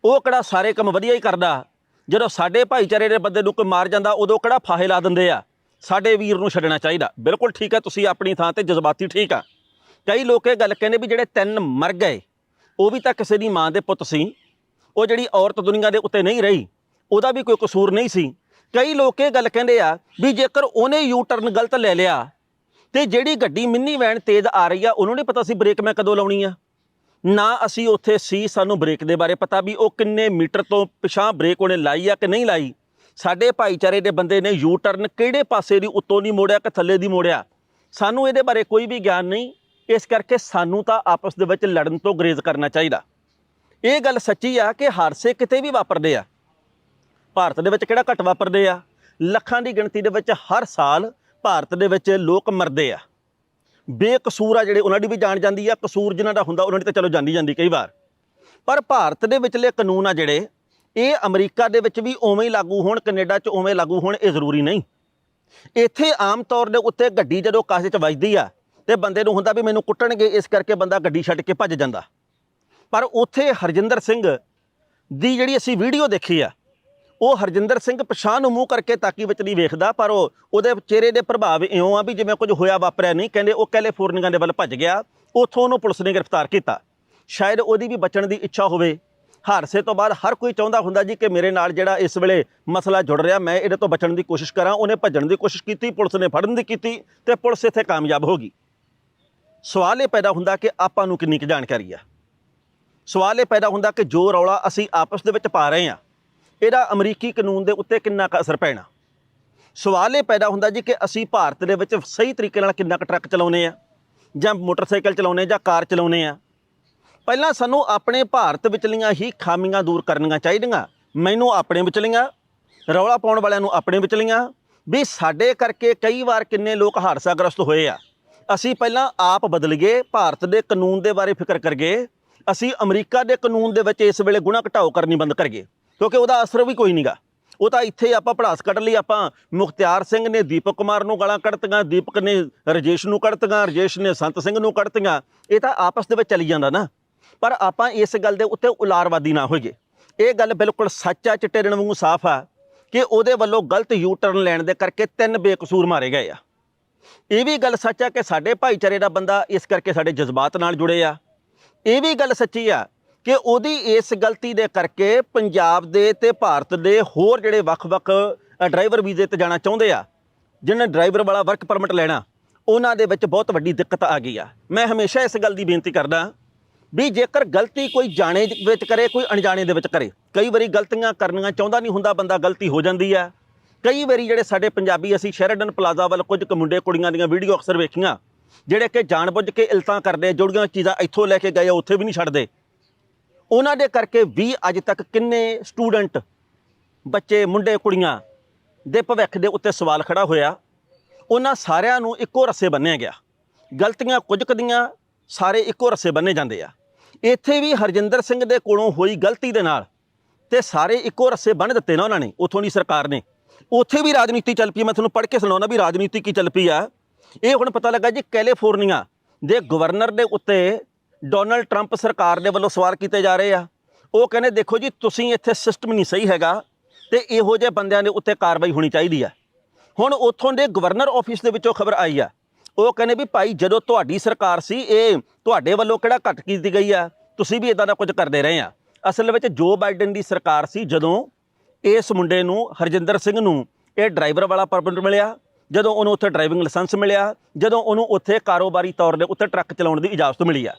ਉਹ ਕਿਹੜਾ ਸਾਰੇ ਕੰਮ ਵਧੀਆ ਹੀ ਕਰਦਾ। ਜਦੋਂ ਸਾਡੇ ਭਾਈਚਾਰੇ ਦੇ ਬੰਦੇ ਨੂੰ ਕੋਈ ਮਾਰ ਜਾਂਦਾ, ਉਦੋਂ ਕਿਹੜਾ ਫਾਹੇ ਲਾ ਦਿੰਦੇ ਆ। ਸਾਡੇ ਵੀਰ ਨੂੰ ਛੱਡਣਾ ਚਾਹੀਦਾ। ਬਿਲਕੁਲ ਠੀਕ ਹੈ ਤੁਸੀਂ ਆਪਣੀ ਥਾਂ ਤੇ ਜਜ਼ਬਾਤੀ ਠੀਕ ਆ। ਕਈ ਲੋਕ ਇਹ ਗੱਲ ਕਹਿੰਦੇ ਵੀ ਜਿਹੜੇ ਤਿੰਨ ਮਰ ਗਏ, ਉਹ ਵੀ ਤਾਂ ਕਿਸੇ ਦੀ ਮਾਂ ਦੇ ਪੁੱਤ ਸੀ। ਉਹ ਜਿਹੜੀ ਔਰਤ ਦੁਨੀਆ ਦੇ ਉੱਤੇ ਨਹੀਂ ਰਹੀ, ਉਹਦਾ ਵੀ ਕੋਈ ਕਸੂਰ ਨਹੀਂ ਸੀ। ਕਈ ਲੋਕ ਇਹ ਗੱਲ ਕਹਿੰਦੇ ਆ ਵੀ ਜੇਕਰ ਉਹਨੇ ਯੂ ਟਰਨ ਗਲਤ ਲੈ ਲਿਆ ਤੇ ਜਿਹੜੀ ਗੱਡੀ ਮਿੰਨੀ ਵੈਨ ਤੇਜ਼ ਆ ਰਹੀ ਆ, ਉਹਨੂੰ ਨਹੀਂ ਪਤਾ ਸੀ ਬ੍ਰੇਕ ਮੈਂ ਕਦੋਂ ਲਾਉਣੀ ਆ। ਨਾ ਅਸੀਂ ਉੱਥੇ ਸੀ, ਸਾਨੂੰ ਬ੍ਰੇਕ ਦੇ ਬਾਰੇ ਪਤਾ ਵੀ ਉਹ ਕਿੰਨੇ ਮੀਟਰ ਤੋਂ ਪਿਛਾਂ ਬ੍ਰੇਕ ਉਹਨੇ ਲਾਈ ਆ ਕਿ ਨਹੀਂ ਲਾਈ। ਸਾਡੇ ਭਾਈਚਾਰੇ ਦੇ ਬੰਦੇ ਨੇ ਯੂ ਟਰਨ ਕਿਹੜੇ ਪਾਸੇ ਦੀ ਉੱਤੋਂ ਦੀ ਮੋੜਿਆ ਕਿ ਥੱਲੇ ਦੀ ਮੋੜਿਆ? ਸਾਨੂੰ ਇਹਦੇ ਬਾਰੇ ਕੋਈ ਵੀ ਗਿਆਨ ਨਹੀਂ। ਇਸ ਕਰਕੇ ਸਾਨੂੰ ਤਾਂ ਆਪਸ ਦੇ ਵਿੱਚ ਲੜਨ ਤੋਂ ਗਰੇਜ਼ ਕਰਨਾ ਚਾਹੀਦਾ। ਇਹ ਗੱਲ ਸੱਚੀ ਆ ਕਿ ਹਾਦਸੇ ਕਿਤੇ ਵੀ ਵਾਪਰਦੇ ਆ। ਭਾਰਤ ਦੇ ਵਿੱਚ ਕਿਹੜਾ ਘੱਟ ਵਾਪਰਦੇ ਆ? ਲੱਖਾਂ ਦੀ ਗਿਣਤੀ ਦੇ ਵਿੱਚ ਹਰ ਸਾਲ ਭਾਰਤ ਦੇ ਵਿੱਚ ਲੋਕ ਮਰਦੇ ਆ। ਬੇਕਸੂਰ ਆ ਜਿਹੜੇ, ਉਹਨਾਂ ਦੀ ਵੀ ਜਾਣ ਜਾਂਦੀ ਆ। ਕਸੂਰ ਜਿਨ੍ਹਾਂ ਦਾ ਹੁੰਦਾ, ਉਹਨਾਂ ਦੀ ਤਾਂ ਚਲੋ ਜਾਂਦੀ ਜਾਂਦੀ ਕਈ ਵਾਰ। ਪਰ ਭਾਰਤ ਦੇ ਵਿਚਲੇ ਕਾਨੂੰਨ ਆ ਜਿਹੜੇ, ਇਹ ਅਮਰੀਕਾ ਦੇ ਵਿੱਚ ਵੀ ਉਵੇਂ ਹੀ ਲਾਗੂ ਹੋਣ, ਕੈਨੇਡਾ 'ਚ ਉਵੇਂ ਲਾਗੂ ਹੋਣ, ਇਹ ਜ਼ਰੂਰੀ ਨਹੀਂ। ਇੱਥੇ ਆਮ ਤੌਰ ਦੇ ਉੱਤੇ ਗੱਡੀ ਜਦੋਂ ਕਾਸੇ 'ਚ ਵੱਜਦੀ ਆ, ਤੇ ਬੰਦੇ ਨੂੰ ਹੁੰਦਾ ਵੀ ਮੈਨੂੰ ਕੁੱਟਣਗੇ, ਇਸ ਕਰਕੇ ਬੰਦਾ ਗੱਡੀ ਛੱਡ ਕੇ ਭੱਜ ਜਾਂਦਾ। ਪਰ ਉੱਥੇ ਹਰਜਿੰਦਰ ਸਿੰਘ ਦੀ ਜਿਹੜੀ ਅਸੀਂ ਵੀਡੀਓ ਦੇਖੀ ਆ ਉਹ ਹਰਜਿੰਦਰ ਸਿੰਘ ਪਛਾਣ ਨੂੰ ਮੂੰਹ ਕਰਕੇ ਤਾਕੀ ਵਿੱਚ ਨਹੀਂ ਵੇਖਦਾ, ਪਰ ਉਹ ਉਹਦੇ ਚਿਹਰੇ ਦੇ ਪ੍ਰਭਾਵ ਇਉਂ ਆ ਵੀ ਜਿਵੇਂ ਕੁਝ ਹੋਇਆ ਵਾਪਰਿਆ ਨਹੀਂ, ਕਹਿੰਦੇ ਉਹ ਕੈਲੀਫੋਰਨੀਆ ਦੇ ਵੱਲ ਭੱਜ ਗਿਆ, ਉੱਥੋਂ ਉਹਨੂੰ ਪੁਲਿਸ ਨੇ ਗ੍ਰਿਫਤਾਰ ਕੀਤਾ। ਸ਼ਾਇਦ ਉਹਦੀ ਵੀ ਬਚਣ ਦੀ ਇੱਛਾ ਹੋਵੇ। ਹਾਦਸੇ ਤੋਂ ਬਾਅਦ ਹਰ ਕੋਈ ਚਾਹੁੰਦਾ ਹੁੰਦਾ ਜੀ ਕਿ ਮੇਰੇ ਨਾਲ ਜਿਹੜਾ ਇਸ ਵੇਲੇ ਮਸਲਾ ਜੁੜ ਰਿਹਾ, ਮੈਂ ਇਹਦੇ ਤੋਂ ਬਚਣ ਦੀ ਕੋਸ਼ਿਸ਼ ਕਰਾਂ। ਉਹਨੇ ਭੱਜਣ ਦੀ ਕੋਸ਼ਿਸ਼ ਕੀਤੀ, ਪੁਲਿਸ ਨੇ ਫੜਨ ਦੀ ਕੀਤੀ ਤੇ ਪੁਲਿਸ ਇੱਥੇ ਕਾਮਯਾਬ ਹੋ ਗਈ। ਸਵਾਲ ਇਹ ਪੈਦਾ ਹੁੰਦਾ ਕਿ ਆਪਾਂ ਨੂੰ ਕਿੰਨੀ ਕੁ ਜਾਣਕਾਰੀ ਆ? ਸਵਾਲ ਇਹ ਪੈਦਾ ਹੁੰਦਾ ਕਿ ਜੋ ਰੌਲਾ ਅਸੀਂ ਆਪਸ ਦੇ ਵਿੱਚ ਪਾ ਰਹੇ ਹਾਂ ਇਹਦਾ ਅਮਰੀਕੀ ਕਾਨੂੰਨ ਦੇ ਉੱਤੇ ਕਿੰਨਾ ਕੁ ਅਸਰ ਪੈਣਾ? ਸਵਾਲ ਇਹ ਪੈਦਾ ਹੁੰਦਾ ਜੀ ਕਿ ਅਸੀਂ ਭਾਰਤ ਦੇ ਵਿੱਚ ਸਹੀ ਤਰੀਕੇ ਨਾਲ ਕਿੰਨਾ ਕੁ ਟਰੱਕ ਚਲਾਉਨੇ ਆ ਜਾਂ ਮੋਟਰਸਾਈਕਲ ਚਲਾਉਨੇ ਜਾਂ ਕਾਰ ਚਲਾਉਨੇ ਆ ਪਹਿਲਾਂ ਸਾਨੂੰ ਆਪਣੇ ਭਾਰਤ ਵਿਚਲੀਆਂ ਹੀ ਖਾਮੀਆਂ ਦੂਰ ਕਰਨੀਆਂ ਚਾਹੀਦੀਆਂ। ਮੈਨੂੰ ਆਪਣੇ ਵਿਚਲੀਆਂ, ਰੌਲਾ ਪਾਉਣ ਵਾਲਿਆਂ ਨੂੰ ਆਪਣੇ ਵਿਚਲੀਆਂ। ਵੀ ਸਾਡੇ ਕਰਕੇ ਕਈ ਵਾਰ ਕਿੰਨੇ ਲੋਕ ਹਾਦਸਾਗ੍ਰਸਤ ਹੋਏ ਆ। ਅਸੀਂ ਪਹਿਲਾਂ ਆਪ ਬਦਲੀਏ ਭਾਰਤ ਦੇ ਕਾਨੂੰਨ ਦੇ ਬਾਰੇ ਫਿਕਰ ਕਰਗੇ ਅਸੀਂ ਅਮਰੀਕਾ ਦੇ ਕਾਨੂੰਨ ਦੇ ਵਿੱਚ ਇਸ ਵੇਲੇ ਗੁਨਾਹ ਘਟਾਓ ਕਰਨੀ ਬੰਦ ਕਰੀਏ ਕਿਉਂਕਿ ਉਹਦਾ ਅਸਰ ਵੀ ਕੋਈ ਨਹੀਂਗਾ ਉਹ ਤਾਂ ਇੱਥੇ ਆਪਾਂ ਪੜਾਸ ਕੱਢ ਲਈ, ਆਪਾਂ ਮੁਖਤਿਆਰ ਸਿੰਘ ਨੇ ਦੀਪਕ ਕੁਮਾਰ ਨੂੰ ਗਾਲਾਂ ਕੱਢਤੀਆਂ, ਦੀਪਕ ਨੇ ਰਜੇਸ਼ ਨੂੰ ਕੱਢਤੀਆਂ, ਰਜੇਸ਼ ਨੇ ਸੰਤ ਸਿੰਘ ਨੂੰ ਕੱਢਤੀਆਂ। ਇਹ ਤਾਂ ਆਪਸ ਦੇ ਵਿੱਚ ਚੱਲੀ ਜਾਂਦਾ ਨਾ। ਪਰ ਆਪਾਂ ਇਸ ਗੱਲ ਦੇ ਉੱਤੇ ਉਲਾਰਵਾਦੀ ਨਾ ਹੋਈਏ। ਇਹ ਗੱਲ ਬਿਲਕੁਲ ਸੱਚ ਆ ਚਿੱਟੇ ਰਣ ਵਾਂਗੂ ਸਾਫ਼ ਆ ਕਿ ਉਹਦੇ ਵੱਲੋਂ ਗਲਤ ਯੂ ਟਰਨ ਲੈਣ ਦੇ ਕਰਕੇ ਤਿੰਨ ਬੇਕਸੂਰ ਮਾਰੇ ਗਏ ਆ। ਇਹ ਵੀ ਗੱਲ ਸੱਚ ਆ ਕਿ ਸਾਡੇ ਭਾਈਚਾਰੇ ਦਾ ਬੰਦਾ ਇਸ ਕਰਕੇ ਸਾਡੇ ਜਜ਼ਬਾਤ ਨਾਲ ਜੁੜੇ ਆ। ਇਹ ਵੀ ਗੱਲ ਸੱਚੀ ਆ ਕਿ ਉਹਦੀ ਇਸ ਗਲਤੀ ਦੇ ਕਰਕੇ ਪੰਜਾਬ ਦੇ ਤੇ ਭਾਰਤ ਦੇ ਹੋਰ ਜਿਹੜੇ ਵੱਖ-ਵੱਖ ਡਰਾਈਵਰ ਵੀਜ਼ੇ ਤੇ ਜਾਣਾ ਚਾਹੁੰਦੇ ਆ ਜਿਹਨੇ ਡਰਾਈਵਰ ਵਾਲਾ ਵਰਕ ਪਰਮਿਟ ਲੈਣਾ ਉਹਨਾਂ ਦੇ ਵਿੱਚ ਬਹੁਤ ਵੱਡੀ ਦਿੱਕਤ ਆ ਗਈ ਆ। ਮੈਂ ਹਮੇਸ਼ਾ ਇਸ ਗੱਲ ਦੀ ਬੇਨਤੀ ਕਰਦਾ ਵੀ ਜੇਕਰ ਗਲਤੀ ਕੋਈ ਜਾਣੇ ਵਿੱਚ ਕਰੇ ਕੋਈ ਅਣਜਾਣੇ ਦੇ ਵਿੱਚ ਕਰੇ ਕਈ ਵਾਰੀ ਗਲਤੀਆਂ ਕਰਨੀਆਂ ਚਾਹੁੰਦਾ ਨਹੀਂ ਹੁੰਦਾ ਬੰਦਾ ਗਲਤੀ ਹੋ ਜਾਂਦੀ ਆ। ਕਈ ਵਾਰੀ ਜਿਹੜੇ ਸਾਡੇ ਪੰਜਾਬੀ ਅਸੀਂ ਸ਼ੈਰਡਨ ਪਲਾਜ਼ਾ ਵੱਲ ਕੁਝ ਕੁ ਮੁੰਡੇ ਕੁੜੀਆਂ ਦੀਆਂ ਵੀਡੀਓ ਅਕਸਰ ਵੇਖੀਆਂ ਜਿਹੜੇ ਕਿ ਜਾਣਬੁੱਝ ਕੇ ਇਲਤਾਂ ਕਰਦੇ ਜਿਹੜੀਆਂ ਚੀਜ਼ਾਂ ਇੱਥੋਂ ਲੈ ਕੇ ਗਏ ਆ, ਉੱਥੇ ਵੀ ਨਹੀਂ ਛੱਡਦੇ। ਉਹਨਾਂ ਦੇ ਕਰਕੇ ਵੀ ਅੱਜ ਤੱਕ ਕਿੰਨੇ ਸਟੂਡੈਂਟ ਬੱਚੇ, ਮੁੰਡੇ, ਕੁੜੀਆਂ ਦੇ ਭਵਿੱਖ ਦੇ ਉੱਤੇ ਸਵਾਲ ਖੜਾ ਹੋਇਆ। ਉਹਨਾਂ ਸਾਰਿਆਂ ਨੂੰ ਇੱਕੋ ਰੱਸੇ ਬੰਨਿਆ ਗਿਆ। ਗਲਤੀਆਂ ਕੁਝ ਕਦੀਆਂ ਸਾਰੇ ਇੱਕੋ ਰੱਸੇ ਬੰਨੇ ਜਾਂਦੇ ਆ। ਇੱਥੇ ਵੀ ਹਰਜਿੰਦਰ ਸਿੰਘ ਦੇ ਕੋਲੋਂ ਹੋਈ ਗਲਤੀ ਦੇ ਨਾਲ ਤੇ ਸਾਰੇ ਇੱਕੋ ਰੱਸੇ ਬੰਨ ਦਿੱਤੇ ਨਾ ਉਹਨਾਂ ਨੇ, ਉਥੋਂ ਦੀ ਸਰਕਾਰ ਨੇ। ਉੱਥੇ ਵੀ ਰਾਜਨੀਤੀ ਚੱਲ ਪਈ, ਮੈਂ ਤੁਹਾਨੂੰ ਪੜ੍ਹ ਕੇ ਸੁਣਾਉਣਾ ਵੀ ਰਾਜਨੀਤੀ ਕੀ ਚੱਲ ਪਈ ਆ। ਇਹ ਹੁਣ ਪਤਾ ਲੱਗਾ ਜੀ ਕੈਲੀਫੋਰਨੀਆ ਦੇ ਗਵਰਨਰ ਦੇ ਉੱਤੇ ਡੋਨਲਡ ਟਰੰਪ ਸਰਕਾਰ ਦੇ ਵੱਲੋਂ ਸਵਾਲ ਕੀਤੇ ਜਾ ਰਹੇ ਆ। ਉਹ ਕਹਿੰਦੇ, ਦੇਖੋ ਜੀ, ਤੁਸੀਂ ਇੱਥੇ ਸਿਸਟਮ ਨਹੀਂ ਸਹੀ ਹੈਗਾ ਤੇ ਇਹੋ ਜਿਹੇ ਬੰਦਿਆਂ ਦੇ ਉੱਤੇ ਕਾਰਵਾਈ ਹੋਣੀ ਚਾਹੀਦੀ ਆ। ਹੁਣ ਉੱਥੋਂ ਦੇ ਗਵਰਨਰ ਆਫਿਸ ਦੇ ਵਿੱਚੋਂ ਖਬਰ ਆਈ ਆ। ਉਹ ਕਹਿੰਦੇ ਵੀ ਭਾਈ, ਜਦੋਂ ਤੁਹਾਡੀ ਸਰਕਾਰ ਸੀ, ਇਹ ਤੁਹਾਡੇ ਵੱਲੋਂ ਕਿਹੜਾ ਘੱਟ ਕੀਤੀ ਗਈ ਆ? ਤੁਸੀਂ ਵੀ ਇਦਾਂ ਦਾ ਕੁਝ ਕਰਦੇ ਰਹੇ ਆ। ਅਸਲ ਵਿੱਚ ਜੋ ਬਾਈਡਨ ਦੀ ਸਰਕਾਰ ਸੀ, ਜਦੋਂ ਇਸ ਮੁੰਡੇ ਨੂੰ, ਹਰਜਿੰਦਰ ਸਿੰਘ ਨੂੰ ਇਹ ਡਰਾਈਵਰ ਵਾਲਾ ਪਰਮਿਟ ਮਿਲਿਆ, ਜਦੋਂ ਉਹਨੂੰ ਉੱਥੇ ਡਰਾਈਵਿੰਗ ਲਾਇਸੈਂਸ ਮਿਲਿਆ, ਜਦੋਂ ਉਹਨੂੰ ਉੱਥੇ ਕਾਰੋਬਾਰੀ ਤੌਰ ਦੇ ਉੱਤੇ ਟਰੱਕ ਚਲਾਉਣ ਦੀ ਇਜਾਜ਼ਤ ਮਿਲੀ ਆ।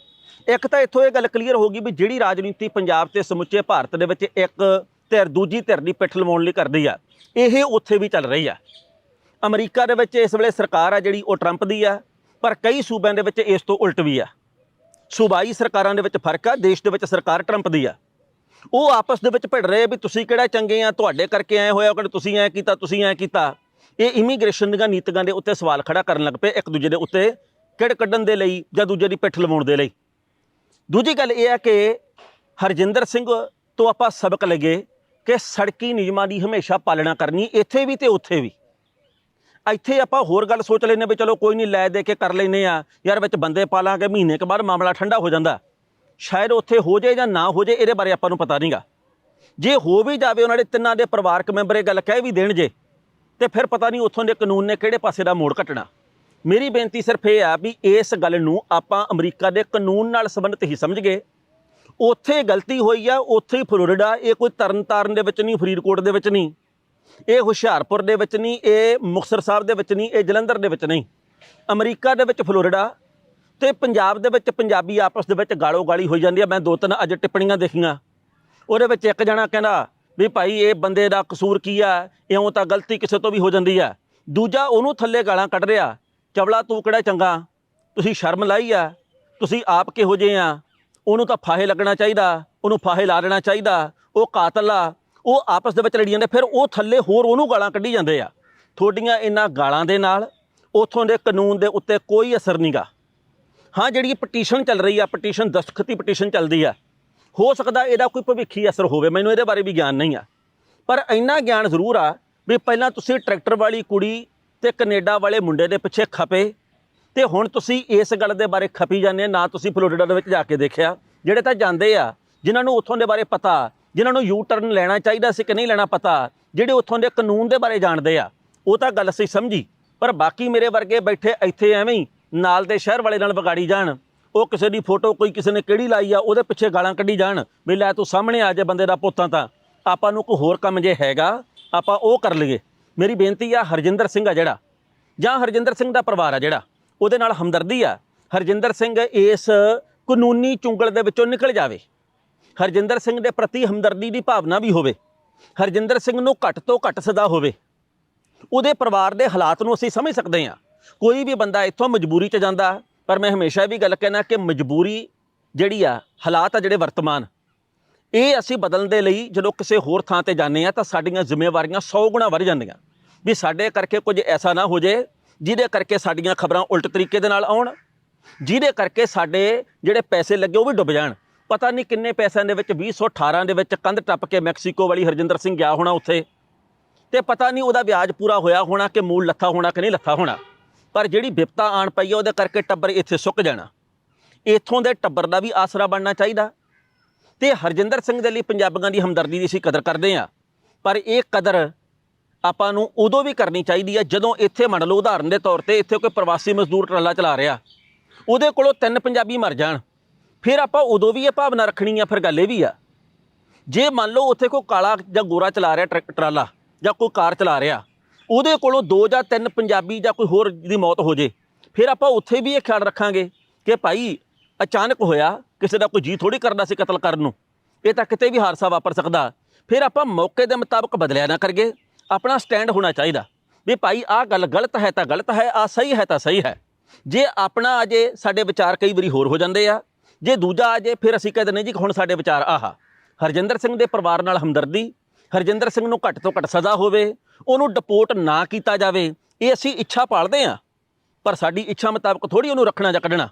ਇੱਕ ਤਾਂ ਇੱਥੋਂ ਇਹ ਗੱਲ ਕਲੀਅਰ ਹੋ ਗਈ ਵੀ ਜਿਹੜੀ ਰਾਜਨੀਤੀ ਪੰਜਾਬ ਤੇ ਸਮੁੱਚੇ ਭਾਰਤ ਦੇ ਵਿੱਚ ਇੱਕ ਧਿਰ, ਦੂਜੀ ਧਿਰ ਦੀ ਪਿੱਠ ਲਵਾਉਣ ਲਈ ਕਰਦੀ ਆ, ਇਹ ਉੱਥੇ ਵੀ ਚੱਲ ਰਹੀ ਆ। ਅਮਰੀਕਾ ਦੇ ਵਿੱਚ ਇਸ ਵੇਲੇ ਸਰਕਾਰ ਆ ਜਿਹੜੀ, ਉਹ ਟਰੰਪ ਦੀ ਆ, ਪਰ ਕਈ ਸੂਬਿਆਂ ਦੇ ਵਿੱਚ ਇਸ ਤੋਂ ਉਲਟ ਵੀ ਆ। ਸੂਬਾਈ ਸਰਕਾਰਾਂ ਦੇ ਵਿੱਚ ਫ਼ਰਕ ਆ, ਦੇਸ਼ ਦੇ ਵਿੱਚ ਸਰਕਾਰ ਟਰੰਪ ਦੀ ਆ। ਉਹ ਆਪਸ ਦੇ ਵਿੱਚ ਭਿੜ ਰਹੇ ਵੀ ਤੁਸੀਂ ਕਿਹੜਾ ਚੰਗੇ ਆ, ਤੁਹਾਡੇ ਕਰਕੇ ਐ ਹੋਇਆ ਕਿ ਤੁਸੀਂ ਐ ਕੀਤਾ, ਤੁਸੀਂ ਐ ਕੀਤਾ। ਇਹ ਇਮੀਗ੍ਰੇਸ਼ਨ ਦੀਆਂ ਨੀਤੀਆਂ ਦੇ ਉੱਤੇ ਸਵਾਲ ਖੜਾ ਕਰਨ ਲੱਗ ਪਏ ਇੱਕ ਦੂਜੇ ਦੇ ਉੱਤੇ ਕਿੜ ਕੱਢਣ ਦੇ ਲਈ ਜਾਂ ਦੂਜੇ ਦੀ ਪਿੱਠ ਲਵਾਉਣ ਦੇ ਲਈ। ਦੂਜੀ ਗੱਲ ਇਹ ਹੈ ਕਿ ਹਰਜਿੰਦਰ ਸਿੰਘ ਤੋਂ ਆਪਾਂ ਸਬਕ ਲਗੇ ਕਿ ਸੜਕੀ ਨਿਯਮਾਂ ਦੀ ਹਮੇਸ਼ਾ ਪਾਲਣਾ ਕਰਨੀ, ਇੱਥੇ ਵੀ ਤੇ ਉੱਥੇ ਵੀ। ਇੱਥੇ ਆਪਾਂ ਹੋਰ ਗੱਲ ਸੋਚ ਲੈਨੇ ਵੀ ਚਲੋ ਕੋਈ ਨਹੀਂ ਲੈ ਦੇ ਕੇ ਕਰ ਲੈਨੇ ਆ ਯਾਰ ਵਿੱਚ ਬੰਦੇ ਪਾ ਲਾਂਗੇ ਮਹੀਨੇ ਕੇ ਬਾਅਦ ਮਾਮਲਾ ਠੰਡਾ ਹੋ ਜਾਂਦਾ। ਸ਼ਾਇਦ ਉੱਥੇ ਹੋ ਜਾਏ ਜਾਂ ਨਾ ਹੋ ਜਾਏ, ਇਹਦੇ ਬਾਰੇ ਆਪਾਂ ਨੂੰ ਪਤਾ ਨਹੀਂਗਾ। ਜੇ ਹੋ ਵੀ ਜਾਵੇ ਉਹਨਾਂ ਦੇ ਤਿੰਨਾਂ ਦੇ ਪਰਿਵਾਰਕ ਮੈਂਬਰ ਇਹ ਗੱਲ ਕਹਿ ਵੀ ਦੇਣ ਜੇ ਤੇ ਫਿਰ ਪਤਾ ਨਹੀਂ ਉੱਥੋਂ ਦੇ ਕਾਨੂੰਨ ਨੇ ਕਿਹੜੇ ਪਾਸੇ ਦਾ ਮੋੜ ਕੱਟਣਾ ਮੇਰੀ ਬੇਨਤੀ ਸਿਰਫ ਇਹ ਆ ਵੀ ਇਸ ਗੱਲ ਨੂੰ ਆਪਾਂ ਅਮਰੀਕਾ ਦੇ ਕਾਨੂੰਨ ਨਾਲ ਸੰਬੰਧਿਤ ਹੀ ਸਮਝ ਗਏ। ਉੱਥੇ ਗਲਤੀ ਹੋਈ ਆ, ਉੱਥੇ ਹੀ ਫਲੋਰੀਡਾ, ਇਹ ਕੋਈ ਤਰਨਤਾਰਨ ਦੇ ਵਿੱਚ ਨਹੀਂ, ਫਰੀਦਕੋਟ ਦੇ ਵਿੱਚ ਨਹੀਂ। ਇਹ ਹੁਸ਼ਿਆਰਪੁਰ ਦੇ ਵਿੱਚ ਨਹੀਂ, ਇਹ ਮੁਕਤਸਰ ਸਾਹਿਬ ਦੇ ਵਿੱਚ ਨਹੀਂ, ਇਹ ਜਲੰਧਰ ਦੇ ਵਿੱਚ ਨਹੀਂ। ਅਮਰੀਕਾ ਦੇ ਵਿੱਚ ਫਲੋਰੀਡਾ ਤੇ ਪੰਜਾਬ ਦੇ ਵਿੱਚ ਪੰਜਾਬੀ ਆਪਸ ਦੇ ਵਿੱਚ ਗਾਲੋ ਗਾਲੀ ਹੋਈ ਜਾਂਦੀ ਆ। ਮੈਂ ਦੋ ਤਿੰਨ ਅੱਜ ਟਿੱਪਣੀਆਂ ਦੇਖੀਆਂ। ਉਹਦੇ ਵਿੱਚ ਇੱਕ ਜਣਾ ਕਹਿੰਦਾ ਵੀ ਭਾਈ ਇਹ ਬੰਦੇ ਦਾ ਕਸੂਰ ਕੀ ਆ? ਇਉਂ ਤਾਂ ਗਲਤੀ ਕਿਸੇ ਤੋਂ ਵੀ ਹੋ ਜਾਂਦੀ ਆ। ਦੂਜਾ ਉਹਨੂੰ ਥੱਲੇ ਗਾਲਾਂ ਕੱਢ ਰਿਹਾ। ਚਵਲਾ ਤੂੰ ਕਿਹੜਾ ਚੰਗਾ? ਤੁਸੀਂ ਸ਼ਰਮ ਲਾਈ ਆ? ਤੁਸੀਂ ਆਪ ਕਿਹੋ ਜਿਹੇ ਆ? ਉਹਨੂੰ ਤਾਂ ਫਾਹੇ ਲੱਗਣਾ ਚਾਹੀਦਾ, ਉਹਨੂੰ ਫਾਹੇ ਲਾ ਦੇਣਾ ਚਾਹੀਦਾ, ਉਹ ਕਾਤਲ ਆ, ਉਹ ਆਪਸ ਦੇ ਵਿੱਚ ਲੜੀ ਜਾਂਦੇ, ਫਿਰ ਉਹ ਥੱਲੇ ਹੋਰ ਉਹਨੂੰ ਗਾਲਾਂ ਕੱਢੀ ਜਾਂਦੇ ਆ। ਤੁਹਾਡੀਆਂ ਇਹਨਾਂ ਗਾਲਾਂ ਦੇ ਨਾਲ ਉਥੋਂ ਦੇ ਕਾਨੂੰਨ ਦੇ ਉੱਤੇ ਕੋਈ ਅਸਰ ਨਹੀਂਗਾ ਹਾਂ, ਜਿਹੜੀ ਪਟੀਸ਼ਨ ਚੱਲ ਰਹੀ ਆ, ਪਟੀਸ਼ਨ ਦਸਤਖਤੀ ਪਟੀਸ਼ਨ ਚੱਲਦੀ ਆ, ਹੋ ਸਕਦਾ ਇਹਦਾ ਕੋਈ ਭਵਿੱਖੀ ਅਸਰ ਹੋਵੇ, ਮੈਨੂੰ ਇਹਦੇ ਬਾਰੇ ਵੀ ਗਿਆਨ ਨਹੀਂ ਆ। ਪਰ ਇੰਨਾ ਗਿਆਨ ਜ਼ਰੂਰ ਆ ਵੀ ਪਹਿਲਾਂ ਤੁਸੀਂ ਟਰੈਕਟਰ ਵਾਲੀ ਕੁੜੀ ਤੇ ਕੈਨੇਡਾ ਵਾਲੇ ਮੁੰਡੇ ਦੇ ਪਿੱਛੇ ਖਪੇ। ਤੇ ਹੁਣ ਤੁਸੀਂ ਇਸ ਗੱਲ ਦੇ ਬਾਰੇ ਖਪੀ ਜਾਂਦੇ ਨਾ ਤੁਸੀਂ ਫਲੋਰੀਡਾ ਦੇ ਵਿੱਚ ਜਾ ਕੇ ਦੇਖਿਆ। ਜਿਹੜੇ ਤਾਂ ਜਾਂਦੇ ਆ, ਜਿਨ੍ਹਾਂ ਨੂੰ ਉੱਥੋਂ ਦੇ ਬਾਰੇ ਪਤਾ, ਜਿਨ੍ਹਾਂ ਨੂੰ ਯੂ ਟਰਨ ਲੈਣਾ ਚਾਹੀਦਾ ਸੀ ਕਿ ਨਹੀਂ ਲੈਣਾ ਪਤਾ, ਜਿਹੜੇ ਉੱਥੋਂ ਦੇ ਕਾਨੂੰਨ ਦੇ ਬਾਰੇ ਜਾਣਦੇ ਆ, ਉਹ ਤਾਂ ਗੱਲ ਅਸੀਂ ਸਮਝੀ। ਪਰ ਬਾਕੀ ਮੇਰੇ ਵਰਗੇ ਬੈਠੇ ਇੱਥੇ ਐਵੇਂ ਹੀ, ਨਾਲ ਦੇ ਸ਼ਹਿਰ ਵਾਲੇ ਨਾਲ ਵਿਗਾੜੀ ਜਾਣ, ਉਹ ਕਿਸੇ ਦੀ ਫੋਟੋ ਕੋਈ ਕਿਸੇ ਨੇ ਕਿਹੜੀ ਲਾਈ ਆ, ਉਹਦੇ ਪਿੱਛੇ ਗਾਲਾਂ ਕੱਢੀ ਜਾਣ, ਵੀ ਲੈ ਤੂੰ ਸਾਹਮਣੇ ਆ ਜੇ ਬੰਦੇ ਦਾ ਪੁੱਤਾਂ ਤਾਂ। ਆਪਾਂ ਨੂੰ ਕੋਈ ਹੋਰ ਕੰਮ ਜੇ ਹੈਗਾ, ਆਪਾਂ ਉਹ ਕਰ ਲਈਏ। ਮੇਰੀ ਬੇਨਤੀ ਆ ਹਰਜਿੰਦਰ ਸਿੰਘ ਆ ਜਿਹੜਾ, ਜਾਂ ਹਰਜਿੰਦਰ ਸਿੰਘ ਦਾ ਪਰਿਵਾਰ ਆ ਜਿਹੜਾ, ਉਹਦੇ ਨਾਲ ਹਮਦਰਦੀ ਆ, ਹਰਜਿੰਦਰ ਸਿੰਘ ਇਸ ਕਾਨੂੰਨੀ ਚੁੰਗਲ ਦੇ ਵਿੱਚੋਂ ਨਿਕਲ ਜਾਵੇ। ਹਰਜਿੰਦਰ ਸਿੰਘ ਦੇ ਪ੍ਰਤੀ ਹਮਦਰਦੀ ਦੀ ਭਾਵਨਾ ਵੀ ਹੋਵੇ, ਹਰਜਿੰਦਰ ਸਿੰਘ ਨੂੰ ਘੱਟ ਤੋਂ ਘੱਟ ਸਦਾ ਹੋਵੇ, ਉਹਦੇ ਪਰਿਵਾਰ ਦੇ ਹਾਲਾਤ ਨੂੰ ਅਸੀਂ ਸਮਝ ਸਕਦੇ ਹਾਂ। ਕੋਈ ਵੀ ਬੰਦਾ ਇੱਥੋਂ ਮਜਬੂਰੀ 'ਚ ਜਾਂਦਾ, ਪਰ ਮੈਂ ਹਮੇਸ਼ਾ ਵੀ ਗੱਲ ਕਹਿਣਾ ਕਿ ਮਜਬੂਰੀ ਜਿਹੜੀ ਆ, ਹਾਲਾਤ ਆ ਜਿਹੜੇ ਵਰਤਮਾਨ ਇਹ ਅਸੀਂ ਬਦਲਣ ਦੇ ਲਈ ਜਦੋਂ ਕਿਸੇ ਹੋਰ ਥਾਂ ਤੇ ਜਾਂਦੇ ਆ ਤਾਂ ਸਾਡੀਆਂ ਜ਼ਿੰਮੇਵਾਰੀਆਂ 100 ਗੁਣਾ ਵੱਧ ਜਾਂਦੀਆਂ। ਵੀ ਸਾਡੇ ਕਰਕੇ ਕੁਝ ਐਸਾ ਨਾ ਹੋ ਜੇ, ਜਿਹਦੇ ਕਰਕੇ ਸਾਡੀਆਂ ਖਬਰਾਂ ਉਲਟ ਤਰੀਕੇ ਦੇ ਨਾਲ ਆਉਣ, ਜਿਹਦੇ ਕਰਕੇ ਸਾਡੇ ਜਿਹੜੇ ਪੈਸੇ ਲੱਗੇ ਉਹ ਵੀ ਡੁੱਬ ਜਾਣ। ਪਤਾ ਨਹੀਂ ਕਿੰਨੇ ਪੈਸਿਆਂ ਦੇ ਵਿੱਚ 2018 ਦੇ ਵਿੱਚ ਕੰਧ ਟੱਪ ਕੇ ਮੈਕਸੀਕੋ ਵਾਲੀ ਹਰਜਿੰਦਰ ਸਿੰਘ ਗਿਆ ਹੋਣਾ ਉੱਥੇ। ਤੇ ਪਤਾ ਨਹੀਂ ਉਹਦਾ ਵਿਆਜ ਪੂਰਾ ਹੋਇਆ ਹੋਣਾ ਕਿ ਮੂਲ ਲੱਥਾ ਹੋਣਾ ਕਿ ਨਹੀਂ ਲੱਥਾ ਹੋਣਾ। ਪਰ ਜਿਹੜੀ ਵਿਪਤਾ ਆਣ ਪਈ ਹੈ ਉਹਦੇ ਕਰਕੇ ਟੱਬਰ ਇੱਥੇ ਸੁੱਕ ਜਾਣਾ। ਇੱਥੋਂ ਦੇ ਟੱਬਰ ਦਾ ਵੀ ਆਸਰਾ ਬਣਨਾ ਚਾਹੀਦਾ। ਤੇ ਹਰਜਿੰਦਰ ਸਿੰਘ ਦੇ ਲਈ ਪੰਜਾਬੀਆਂ ਦੀ ਹਮਦਰਦੀ ਦੀ ਅਸੀਂ ਕਦਰ ਕਰਦੇ ਹਾਂ। ਪਰ ਇਹ ਕਦਰ ਆਪਾਂ ਨੂੰ ਉਦੋਂ ਵੀ ਕਰਨੀ ਚਾਹੀਦੀ ਹੈ, ਜਦੋਂ ਇੱਥੇ ਮੰਨ ਲਓ ਉਦਾਹਰਨ ਦੇ ਤੌਰ ਤੇ ਇੱਥੇ ਕੋਈ ਪ੍ਰਵਾਸੀ ਮਜ਼ਦੂਰ ਟਰਾਲਾ ਚਲਾ ਰਿਹਾ। ਉਹਦੇ ਕੋਲੋਂ ਤਿੰਨ ਪੰਜਾਬੀ ਮਰ ਜਾਣ। ਫਿਰ ਆਪਾਂ ਉਦੋਂ ਵੀ ਇਹ ਭਾਵਨਾ ਰੱਖਣੀ ਆ, ਫਿਰ ਗੱਲ ਇਹ ਵੀ ਆ। ਜੇ ਮੰਨ ਲਓ ਉੱਥੇ ਕੋਈ ਕਾਲਾ ਜਾਂ ਗੋਰਾ ਚਲਾ ਰਿਹਾ ਟਰੱਕ, ਟਰਾਲਾ ਜਾਂ ਕੋਈ ਕਾਰ ਚਲਾ ਰਿਹਾ, ਉਹਦੇ ਕੋਲੋਂ ਦੋ ਜਾਂ ਤਿੰਨ ਪੰਜਾਬੀ ਜਾਂ ਕੋਈ ਹੋਰ ਦੀ ਮੌਤ ਹੋ ਜੇ, ਫਿਰ ਆਪਾਂ ਉੱਥੇ ਵੀ ਇਹ ਖਿਆਲ ਰੱਖਾਂਗੇ ਕਿ ਭਾਈ ਅਚਾਨਕ ਹੋਇਆ ਕਿਸੇ ਦਾ ਕੋਈ ਜੀ ਥੋੜੀ ਕਰਦਾ ਸੀ ਕਤਲ ਕਰਨ ਨੂੰ। ਇਹ ਤਾਂ ਕਿਤੇ ਵੀ ਹਾਦਸਾ ਵਾਪਰ ਸਕਦਾ। ਫਿਰ ਆਪਾਂ ਮੌਕੇ ਦੇ ਮੁਤਾਬਕ ਬਦਲਿਆ ਨਾ ਕਰਗੇ ਆਪਣਾ ਸਟੈਂਡ ਹੋਣਾ ਚਾਹੀਦਾ। ਵੀ ਭਾਈ, ਆਹ ਗੱਲ ਗਲਤ ਹੈ ਤਾਂ ਗਲਤ ਹੈ ਆ ਸਹੀ ਹੈ ਤਾਂ ਸਹੀ ਹੈ। ਜੇ ਆਪਣਾ ਅਜੇ ਸਾਡੇ ਵਿਚਾਰ ਕਈ ਵਾਰੀ ਹੋਰ ਹੋ ਜਾਂਦੇ ਆ। ਜੇ ਦੂਜਾ ਅਜੇ ਫਿਰ ਅਸੀਂ ਕਹਿੰਦੇ ਨਹੀਂ ਜੀ ਹੁਣ ਸਾਡੇ ਵਿਚਾਰ ਆਹਾ। ਹਰਜਿੰਦਰ ਸਿੰਘ ਦੇ ਪਰਿਵਾਰ ਨਾਲ ਹਮਦਰਦੀ, ਹਰਜਿੰਦਰ ਸਿੰਘ ਨੂੰ ਘੱਟ ਤੋਂ ਘੱਟ ਸਜ਼ਾ ਹੋਵੇ, ਉਹਨੂੰ ਡਿਪੋਰਟ ਨਾ ਕੀਤਾ ਜਾਵੇ, ਇਹ ਅਸੀਂ ਇੱਛਾ ਪਾਲਦੇ ਆ ਪਰ ਸਾਡੀ ਇੱਛਾ ਮੁਤਾਬਕ ਥੋੜੀ ਉਹਨੂੰ ਰੱਖਣਾ ਜਾਂ ਕੱਢਣਾ।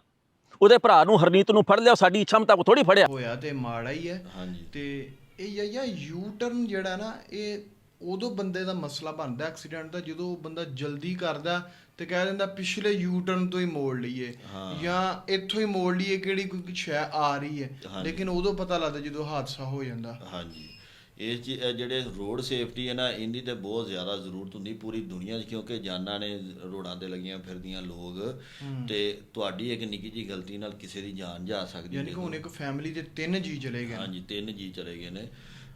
ਉਹਦੇ ਭਰਾ ਨੂੰ ਹਰਨੀਤ ਨੂੰ ਫੜ ਲਿਆ ਸਾਡੀ ਇੱਛਾ ਮੁਤਾਬਕ ਥੋੜੀ ਫੜਿਆ। ਹੋਇਆ ਤੇ ਮਾੜਾ ਹੀ ਹੈ। ਹਾਂਜੀ। ਤੇ ਇਹ ਯਾ ਯੂ ਟਰਨ ਜਿਹੜਾ ਨਾ ਇਹ ਉਦੋਂ ਬੰਦੇ ਦਾ ਮਸਲਾ ਬਣਦਾ ਐਕਸੀਡੈਂਟ ਦਾ ਜਦੋਂ ਉਹ ਬੰਦਾ ਜਲਦੀ ਕਰਦਾ ਤੇ ਕਹਿ ਦਿੰਦਾ ਪਿਛਲੇ ਯੂ ਟਰਨ ਤੋਂ ਹੀ ਮੋੜ ਲਈਏ। ਜਾਂ ਇੱਥੋਂ ਹੀ ਮੋੜ ਲਈਏ ਕਿਹੜੀ ਕੋਈ ਸ਼ੈ ਆ ਰਹੀ ਹੈ। ਲੇਕਿਨ ਉਦੋਂ ਪਤਾ ਲੱਗਦਾ ਜਦੋਂ ਹਾਦਸਾ ਹੋ ਜਾਂਦਾ। ਹਾਂਜੀ। ਇਹ ਜਿਹੜੇ ਰੋਡ ਸੇਫਟੀ ਹੈ ਨਾ ਇਹਦੀ ਤੇ ਬਹੁਤ ਜ਼ਿਆਦਾ ਜ਼ਰੂਰਤ ਹੁੰਦੀ ਪੂਰੀ ਦੁਨੀਆ 'ਚ ਕਿਉਂਕਿ ਜਾਨਾਂ ਨੇ ਰੋਡਾਂ ਤੇ ਲੱਗੀਆਂ ਫਿਰਦੀਆਂ ਲੋਕ। ਤੇ ਤੁਹਾਡੀ ਇੱਕ ਨਿੱਕੀ ਜੀ ਗਲਤੀ ਨਾਲ ਕਿਸੇ ਦੀ ਜਾਨ ਜਾ ਸਕਦੀ ਯਾਨੀ ਕਿ ਹੁਣ ਇੱਕ ਫੈਮਿਲੀ ਦੇ ਤਿੰਨ ਜੀ ਚਲੇ ਗਏ। ਹਾਂਜੀ ਤਿੰਨ ਜੀ ਚਲੇ ਗਏ ਨੇ।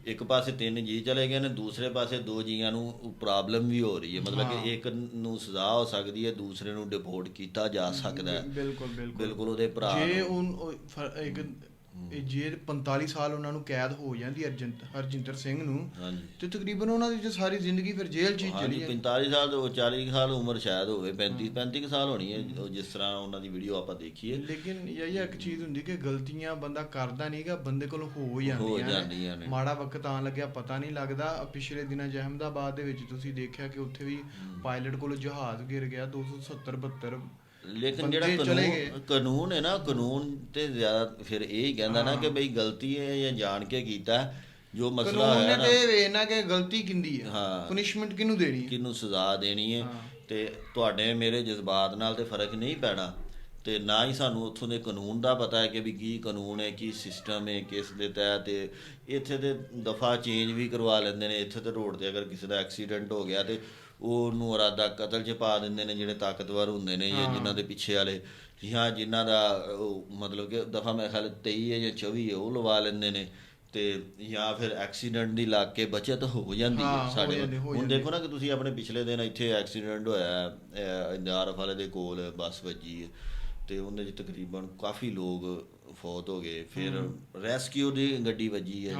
ਇੱਕ ਪਾਸੇ ਤਿੰਨ ਜੀ ਚਲੇ ਗਏ ਨੇ ਦੂਸਰੇ ਪਾਸੇ ਦੋ ਜੀਆਂ ਨੂੰ ਪ੍ਰੋਬਲਮ ਵੀ ਹੋ ਰਹੀ ਹੈ। ਮਤਲਬ ਕਿ ਇੱਕ ਨੂੰ ਸਜ਼ਾ ਹੋ ਸਕਦੀ ਹੈ ਦੂਸਰੇ ਨੂੰ ਡਿਪੋਰਟ ਕੀਤਾ ਜਾ ਸਕਦਾ ਹੈ। ਬਿਲਕੁਲ ਬਿਲਕੁਲ। ਬਿਲਕੁਲ ਉਹਦੇ ਭਰਾ ਜੇ ਉਹ ਇੱਕ ਇਹ ਜੇ 45 ਸਾਲ ਉਹਨਾਂ ਨੂੰ ਕੈਦ ਹੋ ਜਾਂਦੀ ਅਰਜਨ ਹਰਜਿੰਦਰ ਸਿੰਘ ਨੂੰ ਹਾਂਜੀ। ਤੇ ਤਕਰੀਬਨ ਉਹਨਾਂ ਦੀ ਤੇ ਸਾਰੀ ਜ਼ਿੰਦਗੀ ਫਿਰ ਜੇਲ੍ਹ 'ਚ ਹੀ ਚਲੀ ਹਾਂਜੀ ਜਾਂਦੀ। 45 ਸਾਲ ਤੋਂ 40 ਸਾਲ ਉਮਰ ਸ਼ਾਇਦ ਹੋਵੇ 35 35 ਕੁ ਸਾਲ ਹੋਣੀ ਹੈ ਉਹ ਜਿਸ ਤਰ੍ਹਾਂ ਉਹਨਾਂ ਦੀ ਵੀਡੀਓ ਆਪਾਂ ਦੇਖੀਏ। ਲੇਕਿਨ ਇਹ ਇੱਕ ਚੀਜ਼ ਹੁੰਦੀ ਕਿ ਗਲਤੀਆਂ ਬੰਦਾ ਕਰਦਾ ਨਹੀਂਗਾ ਬੰਦੇ ਕੋਲ ਹੋ ਹੋ ਜਾਂਦੀਆਂ ਜਾਂਦੀਆਂ ਨੇ। ਮਾੜਾ ਵਕਤ ਆਣ ਲੱਗਿਆ ਪਤਾ ਨਹੀਂ ਲੱਗਦਾ। ਆਹ ਪਿਛਲੇ ਦਿਨਾਂ 'ਚ ਅਹਿਮਦਾਬਾਦ ਦੇ ਵਿੱਚ ਤੁਸੀਂ ਦੇਖਿਆ ਕਿ ਉੱਥੇ ਵੀ ਪਾਇਲਟ ਕੋਲ ਜਹਾਜ਼ ਗਿਰ ਗਿਆ 270 72 ਲੇਕਿਨ ਜਿਹੜਾ। ਕਾਨੂੰਨ ਕਾਨੂੰਨ ਹੈ ਨਾ ਕਾਨੂੰਨ ਤੇ ਜ਼ਿਆਦਾ ਫਿਰ ਇਹ ਹੀ ਕਹਿੰਦਾ ਨਾ ਕਿ ਬਈ ਗਲਤੀ ਹੈ ਜਾਂ ਜਾਣ ਕੇ ਕੀਤਾ। ਜੋ ਮਸਲਾ ਕਾਨੂੰਨ ਹੈ ਨੇ ਨਾ ਤੇ ਇਹ ਵੇਖਣਾ ਕਿ ਗਲਤੀ ਕਿੰਦੀ ਹੈ ਹਾਂ। ਪੁਨਿਸ਼ਮੈਂਟ ਕਿਹਨੂੰ ਦੇਣੀ ਹੈ ਕਿਹਨੂੰ ਸਜ਼ਾ ਦੇਣੀ ਹੈ। ਤੇ ਤੁਹਾਡੇ ਮੇਰੇ ਜਜ਼ਬਾਤ ਨਾਲ ਤੇ ਫ਼ਰਕ ਨਹੀਂ ਪੈਣਾ ਤੇ ਨਾ ਹੀ ਸਾਨੂੰ ਉੱਥੋਂ ਦੇ ਕਾਨੂੰਨ ਦਾ ਪਤਾ ਹੈ ਕਿ ਵੀ ਕੀ ਕਾਨੂੰਨ ਹੈ ਕੀ ਸਿਸਟਮ ਹੈ ਕਿਸ ਦੇ ਤਹਿਤ ਇੱਥੇ ਤੇ ਦਫਾ ਚੇਂਜ ਵੀ ਕਰਵਾ ਲੈਂਦੇ ਨੇ ਇੱਥੇ ਤੇ ਰੋਡ ਤੇ ਅਗਰ ਕਿਸੇ ਦਾ ਐਕਸੀਡੈਂਟ ਹੋ ਗਿਆ ਤੇ ਉਹਨੂੰ ਇਰਾਦਾ ਕਤਲ 'ਚ ਪਾ ਦਿੰਦੇ ਨੇ ਜਿਹੜੇ ਤਾਕਤਵਰ ਹੁੰਦੇ ਨੇ ਜਾਂ ਜਿਨ੍ਹਾਂ ਦੇ ਪਿੱਛੇ ਵਾਲੇ ਜਾਂ ਜਿਨ੍ਹਾਂ ਦਾ ਉਹ ਮਤਲਬ ਕਿ ਦਫਾ ਮੇਰੇ ਖਿਆਲ 23 ਹੈ ਜਾਂ 24 ਹੈ ਉਹ ਲਵਾ ਲੈਂਦੇ ਨੇ ਤੇ ਜਾਂ ਫਿਰ ਐਕਸੀਡੈਂਟ ਦੀ ਲੱਗ ਕੇ ਬਚਤ ਹੋ ਜਾਂਦੀ ਹਾਂ, ਸਾਡੇ ਹੁਣ। ਦੇਖੋ ਨਾ ਕਿ ਤੁਸੀਂ ਆਪਣੇ ਪਿਛਲੇ ਦਿਨ ਇੱਥੇ ਐਕਸੀਡੈਂਟ ਹੋਇਆ ਹੈ, ਇੰਦਾਰਫ ਵਾਲੇ ਦੇ ਕੋਲ ਬੱਸ ਵੱਜੀ ਹੈ ਤੇ ਉਹਦੇ 'ਚ ਤਕਰੀਬਨ ਕਾਫੀ ਲੋਕ ਫੌਤ ਹੋ ਗਏ ਫਿਰ ਰੈਸਕਿਊ ਦੀ ਗੱਡੀ ਵੱਜੀ ਹੈ।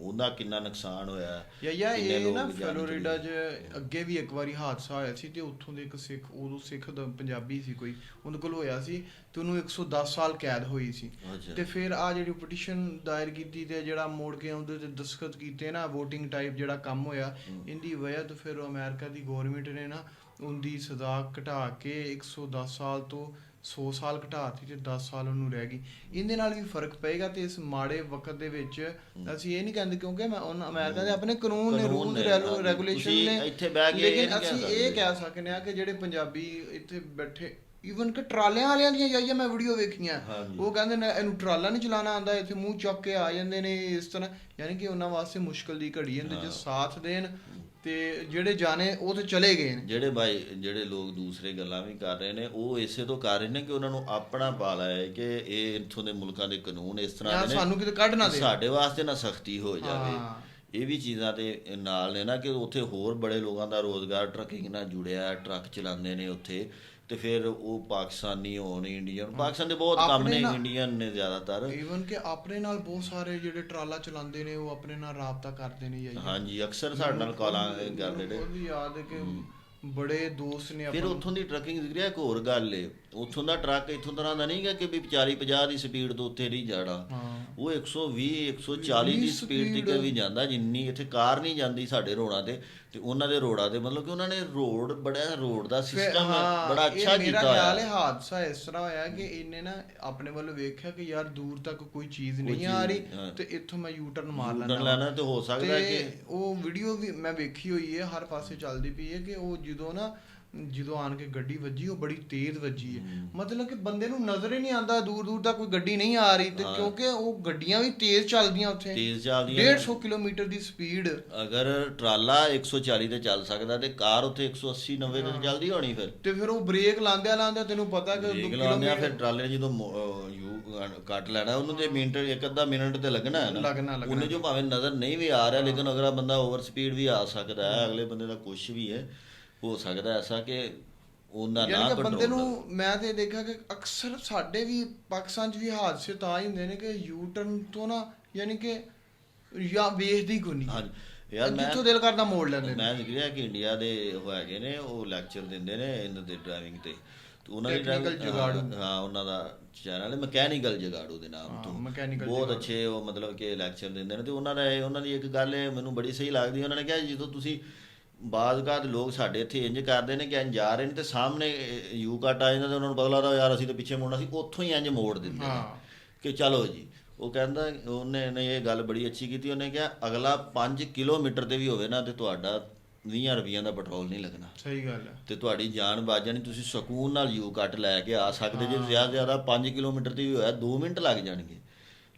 ਉਹਦਾ ਕਿੰਨਾ ਨੁਕਸਾਨ ਹੋਇਆ ਯਾ ਯਾ ਇਹ ਨਾ ਫਲੋਰੀਡਾ। 'ਚ ਅੱਗੇ ਵੀ ਇੱਕ ਵਾਰੀ ਹਾਦਸਾ ਹੋਇਆ ਸੀ ਤੇ ਉੱਥੋਂ ਦੇ ਇੱਕ ਸਿੱਖ ਉਦੋਂ ਸਿੱਖ ਦਾ ਪੰਜਾਬੀ ਸੀ ਕੋਈ ਉਹਦੇ ਕੋਲ ਹੋਇਆ ਸੀ ਤੇ ਉਹਨੂੰ 110 ਸਾਲ ਕੈਦ ਹੋਈ ਸੀ। ਤੇ ਫਿਰ ਆ ਜਿਹੜੀ ਪਟੀਸ਼ਨ ਦਾਇਰ ਕੀਤੀ ਤੇ ਜਿਹੜਾ ਮੋੜ ਕੇ ਉਹਦੇ ਤੇ ਦਸਖਤ ਕੀਤੇ ਨਾ VOTING ਟਾਈਪ ਜਿਹੜਾ ਕੰਮ ਹੋਇਆ ਇਹਦੀ ਵਜ੍ਹਾ ਤੋਂ ਫਿਰ ਅਮਰੀਕਾ ਦੀ ਗਵਰਨਮੈਂਟ ਨੇ ਨਾ ਉਹਦੀ ਸਜ਼ਾ ਘਟਾ ਕੇ 110 ਸਾਲ ਤੋਂ 100 ਸਾਲ ਘਟਾਤੀ ਤੇ 10 ਸਾਲ ਉਹਨੂੰ ਰਹਿ ਗਈ। ਇਹਦੇ ਨਾਲ ਵੀ ਫ਼ਰਕ ਪਏਗਾ ਤੇ ਇਸ ਮਾੜੇ ਵਕਤ ਦੇ ਵਿੱਚ ਅਸੀਂ ਇਹ ਨਹੀਂ ਕਹਿੰਦੇ ਕਿਉਂਕਿ ਮੈਂ ਉਹਨਾਂ ਅਮਰੀਕਾ ਦੇ ਆਪਣੇ ਕਾਨੂੰਨ ਨੇ ਰੂਲ ਨੇ। ਰੈਗੂਲੇਸ਼ਨ ਨੇ। ਇੱਥੇ ਬਹਿ ਕੇ ਲੇਕਿਨ ਅਸੀਂ। ਇਹ ਕਹਿ ਸਕਦੇ ਹਾਂ ਕਿ ਜਿਹੜੇ ਪੰਜਾਬੀ ਇੱਥੇ ਬੈਠੇ ਈਵਨ ਕਿ ਟਰਾਲਿਆਂ ਵਾਲਿਆਂ ਦੀਆਂ ਜਾਈਆਂ ਮੈਂ ਵੀਡੀਓ ਵੇਖੀਆਂ। ਉਹ ਕਹਿੰਦੇ ਨੇ ਇਹਨੂੰ ਟਰਾਲਾ ਨਹੀਂ ਚਲਾਉਣਾ ਆਉਂਦਾ ਇੱਥੇ ਮੂੰਹ ਚੁੱਕ ਕੇ ਆ ਜਾਂਦੇ ਨੇ ਇਸ ਤਰ੍ਹਾਂ। ਯਾਨੀ ਕਿ ਉਹਨਾਂ ਵਾਸਤੇ ਮੁਸ਼ਕਲ ਦੀ ਘੜੀ ਹੈ ਜੇ ਸਾਥ ਦੇਣ। ਤੇ ਜਿਹੜੇ ਜਾਣੇ ਉਹ ਤੇ ਚਲੇ ਗਏ ਨੇ। ਜਿਹੜੇ ਭਾਈ ਜਿਹੜੇ ਲੋਕ ਦੂਸਰੇ ਗੱਲਾਂ ਵੀ ਕਰ ਰਹੇ ਨੇ ਉਹ ਇਸੇ ਤੋਂ ਕਰ ਰਹੇ ਨੇ ਕਿ ਉਹਨਾਂ ਨੂੰ ਆਪਣਾ ਪਾਲਾ ਹੈ ਕਿ ਇਹ ਇੱਥੋਂ ਦੇ ਮੁਲਕਾਂ ਦੇ ਕਾਨੂੰਨ ਇਸ ਤਰ੍ਹਾਂ ਦੇ ਨੇ ਸਾਨੂੰ ਕਿਤੇ ਕੱਢ ਨਾ ਦੇ ਸਾਡੇ ਵਾਸਤੇ ਨਾ ਸਖਤੀ ਹੋ ਜਾਵੇ। ਇਹ ਵੀ ਚੀਜ਼ਾਂ ਤੇ ਨਾਲ ਨੇ ਨਾ ਕਿ ਉੱਥੇ ਹੋਰ ਬੜੇ ਲੋਕਾਂ ਦਾ ਰੋਜ਼ਗਾਰ ਟਰੱਕਿੰਗ ਨਾਲ ਜੁੜਿਆ ਟਰੱਕ ਚਲਾਉਂਦੇ ਨੇ ਉੱਥੇ। ਤੇ ਫਿਰ ਉਹ ਪਾਕਿਸਤਾਨੀ ਹੋਣ ਇੰਡੀਅਨ। ਪਾਕਿਸਤਾਨ ਦੇ ਬਹੁਤ ਕੰਮ ਨੇ ਇੰਡੀਅਨ ਨੇ ਜ਼ਿਆਦਾਤਰ। ਈਵਨ ਕਿ ਆਪਣੇ ਨਾਲ ਬਹੁਤ ਸਾਰੇ ਜਿਹੜੇ ਟਰਾਲਾ ਚਲਾਉਂਦੇ ਨੇ ਉਹ ਆਪਣੇ ਨਾਲ ਰਾਬਤਾ ਕਰਦੇ ਨੇ ਜਾਈ ਹਾਂਜੀ ਅਕਸਰ ਸਾਡੇ ਨਾਲ ਕਾਲਾਂ ਕਰਦੇ ਨੇ। ਉਹਦੀ ਯਾਦ ਹੈ ਕਿ ਬੜੇ ਦੋਸਤ ਨੇ ਫਿਰ ਆਪਣੇ ਉੱਥੋਂ ਦੀ ਟਰੱਕਿੰਗ ਜ਼ਿਕਰਿਆ ਇੱਕ ਹੋਰ ਗੱਲ ਏ। ਉੱਥੋਂ ਦਾ ਟਰੱਕ ਇੱਥੋਂ ਤਰ੍ਹਾਂ ਦਾ ਨਹੀਂਗਾ ਕਿ ਵੀ 40 50 ਦੀ ਸਪੀਡ ਤੋਂ ਉੱਥੇ ਨਹੀਂ ਜਾਣਾ। ਉਹ 120 140 ਦੀ ਸਪੀਡ ਤੇ ਵੀ ਜਾਂਦਾ ਜਿੰਨੀ ਇੱਥੇ ਕਾਰ ਨਹੀਂ ਜਾਂਦੀ ਸਾਡੇ ਰੋਡਾਂ ਤੇ ਤੇ ਉਹਨਾਂ ਦੇ ਰੋਡਾਂ ਤੇ ਮਤਲਬ ਕਿ ਉਹਨਾਂ ਨੇ ਰੋਡ ਬੜਾ ਰੋਡ ਦਾ ਸਿਸਟਮ ਹਾਂ, ਬੜਾ ਇਹ ਅੱਛਾ ਮੇਰਾ ਕੀਤਾ ਖਿਆਲ ਹੈ ਹਾਦਸਾ ਇਸ ਤਰ੍ਹਾਂ ਹੋਇਆ ਕਿ ਇਹਨੇ ਨਾ ਆਪਣੇ ਵੱਲੋਂ ਵੇਖਿਆ ਕਿ ਯਾਰ ਦੂਰ ਤੱਕ ਕੋਈ ਚੀਜ਼ ਨਹੀਂ ਆ ਰਹੀ ਨਹੀਂ। ਤੇ ਇੱਥੋਂ ਮੈਂ ਯੂ ਟਰਨ ਮਾਰ ਲੈਣਾ ਲੈਣਾ ਤੇ ਹੋ ਸਕਦਾ ਕਿ ਉਹ ਵੀਡੀਓ ਵੀ ਮੈਂ ਵੇਖੀ ਹੋਈ ਹੈ ਹਰ ਪਾਸੇ ਚੱਲਦੀ ਪਈ ਹੈ ਕਿ ਉਹ ਜਦੋਂ ਨਾ ਜਦੋਂ ਆਣ ਕੇ ਗੱਡੀ ਵੱਜੀ ਉਹ ਬੜੀ ਤੇਜ਼ ਵੱਜੀ ਹੈ। ਮਤਲਬ ਕਿ ਬੰਦੇ ਨੂੰ ਨਜ਼ਰ ਹੀ ਨਹੀਂ ਆਉਂਦਾ ਦੂਰ ਦੂਰ ਤੱਕ ਕੋਈ ਗੱਡੀ ਨਹੀਂ ਆ ਰਹੀ ਤੇ ਕਿਉਂਕਿ ਉਹ ਗੱਡੀਆਂ ਵੀ ਤੇਜ਼ ਚੱਲਦੀਆਂ ਉੱਥੇ। ਤੇਜ਼ ਚੱਲਦੀਆਂ ਨੇ। 150 ਕਿਲੋਮੀਟਰ ਦੀ ਸਪੀਡ। ਅਗਰ ਟਰਾਲਾ 140 ਤੇ ਚੱਲ ਸਕਦਾ ਤੇ ਕਾਰ ਉੱਥੇ 180 90 ਤੇ ਚੱਲਦੀ ਹੋਣੀ ਫਿਰ। ਤੇ ਫਿਰ ਉਹ ਬ੍ਰੇਕ ਲਾਉਂਦਿਆਂ ਲਾਉਂਦਿਆਂ ਤੈਨੂੰ ਪਤਾ ਕਿ ਦੇਖ ਦੋ ਲਾਉਂਦੇ ਆ ਫਿਰ ਕਿਲੋਮੀਟਰ ਟਰਾਲੇ ਨੇ ਜਦੋਂ ਯੂ ਕੱਟ ਲੈਣਾ ਉਹਨੂੰ ਤੇ ਮਿੰਟ ਇੱਕ ਅੱਧਾ ਮਿੰਟ ਤੇ ਲੱਗਣਾ ਹੈ ਨਾ। ਉਹਨੇ ਜੋ ਭਾਵੇਂ ਨਜ਼ਰ ਨਹੀਂ ਵੀ ਆ ਰਿਹਾ ਲੇਕਿਨ ਅਗਲਾ ਬੰਦਾ ਓਵਰ ਸਪੀਡ ਵੀ ਆ ਸਕਦਾ ਹੈ। ਅਗਲੇ ਬੰਦੇ ਦਾ ਕੁਝ ਵੀ ਹੈ। ਹੋ ਸਕਦਾ ਐਸਾ ਕਿ ਉਹਨਾਂ ਨਾ ਯਾਨੀ ਕਿ ਬੰਦੇ ਕੰਟਰੋਲ ਨੂੰ ਮੈਂ ਤੇ ਦੇਖਿਆ ਕਿ ਅਕਸਰ ਸਾਡੇ ਵੀ ਪਾਕਿਸਤਾਨ 'ਚ ਵੀ ਹਾਦਸੇ ਤਾਂ ਹੀ ਹੁੰਦੇ ਨੇ ਕਿ ਯੂ ਟਰਨ ਤੋਂ ਨਾ ਯਾਨੀ ਕਿ ਜਾਂ ਵੇਖਦੀ ਕੋਈ ਨਹੀਂ। ਹਾਂਜੀ। ਯਾਰ ਮੈਂ ਜਿੱਥੋਂ ਦਿਲ ਕਰਦਾ ਮੋੜ ਲੈਂਦੇ ਮੈਂ ਜ਼ਿਕਰਿਆ ਕਿ ਇੰਡੀਆ ਦੇ ਉਹ ਹੈਗੇ ਨੇ ਉਹ ਲੈਕਚਰ ਦਿੰਦੇ ਨੇ ਇਹਨਾਂ ਦੇ ਡਰਾਈਵਿੰਗ ਤੇ। ਤੇ ਉਹਨਾਂ ਦੀ driving- ਜੁਗਾੜੂ। ਹਾਂ, ਉਹਨਾਂ ਦਾ ਚੈਨਲ ਹੈ ਮਕੈਨੀਕਲ ਜਗਾੜੂ ਦੇ ਨਾਮ ਤੋਂ। ਬਹੁਤ। ਅੱਛੇ ਉਹ ਮਤਲਬ ਕਿ ਲੈਕਚਰ ਦਿੰਦੇ ਨੇ। ਤੇ ਉਹਨਾਂ ਦਾ ਉਹਨਾਂ ਦੀ ਇੱਕ ਗੱਲ ਹੈ ਮੈਨੂੰ ਬੜੀ ਸਹੀ ਲੱਗਦੀ ਉਹਨਾਂ ਨੇ ਕਿਹਾ ਜਦੋਂ ਤੁਸੀਂ ਬਾਜ਼ਕਾਤ ਲੋਕ ਸਾਡੇ ਇੱਥੇ ਇੰਜ ਕਰਦੇ ਨੇ ਕਿ ਇੰਜ ਜਾ ਰਹੇ ਨੇ ਤੇ ਸਾਹਮਣੇ ਯੂ ਕੱਟ ਆ ਜਾਂਦਾ ਤੇ ਉਹਨਾਂ ਨੂੰ ਪਤਾ ਲੱਗਦਾ ਯਾਰ ਅਸੀਂ ਤਾਂ ਪਿੱਛੇ ਮੁੜਨਾ ਸੀ ਉੱਥੋਂ ਹੀ ਇੰਜ ਮੋੜ ਦਿੰਦੇ ਨੇ। ਹਾਂ। ਕਿ ਚਲੋ ਜੀ ਉਹ ਕਹਿੰਦਾ ਉਹਨੇ ਨੇ ਇਹ ਗੱਲ ਬੜੀ ਅੱਛੀ ਕੀਤੀ ਉਹਨੇ ਕਿਹਾ ਅਗਲਾ 5 ਕਿਲੋਮੀਟਰ ਤੇ ਵੀ ਹੋਵੇ ਨਾ ਤੇ ਤੁਹਾਡਾ 20 ਰੁਪਈਆਂ ਦਾ ਪੈਟਰੋਲ ਨਹੀਂ ਲੱਗਣਾ। ਸਹੀ ਗੱਲ ਹੈ। ਤੇ ਤੁਹਾਡੀ ਜਾਨ ਬਚ ਜਾਣੀ ਤੁਸੀਂ ਸਕੂਨ ਨਾਲ ਯੂ ਕੱਟ ਲੈ ਕੇ ਆ ਸਕਦੇ ਜੇ ਜ਼ਿਆਦਾ ਜ਼ਿਆਦਾ 5 ਕਿਲੋਮੀਟਰ ਤੇ ਵੀ ਹੋਇਆ 2 ਮਿੰਟ ਲੱਗ ਜਾਣਗੇ।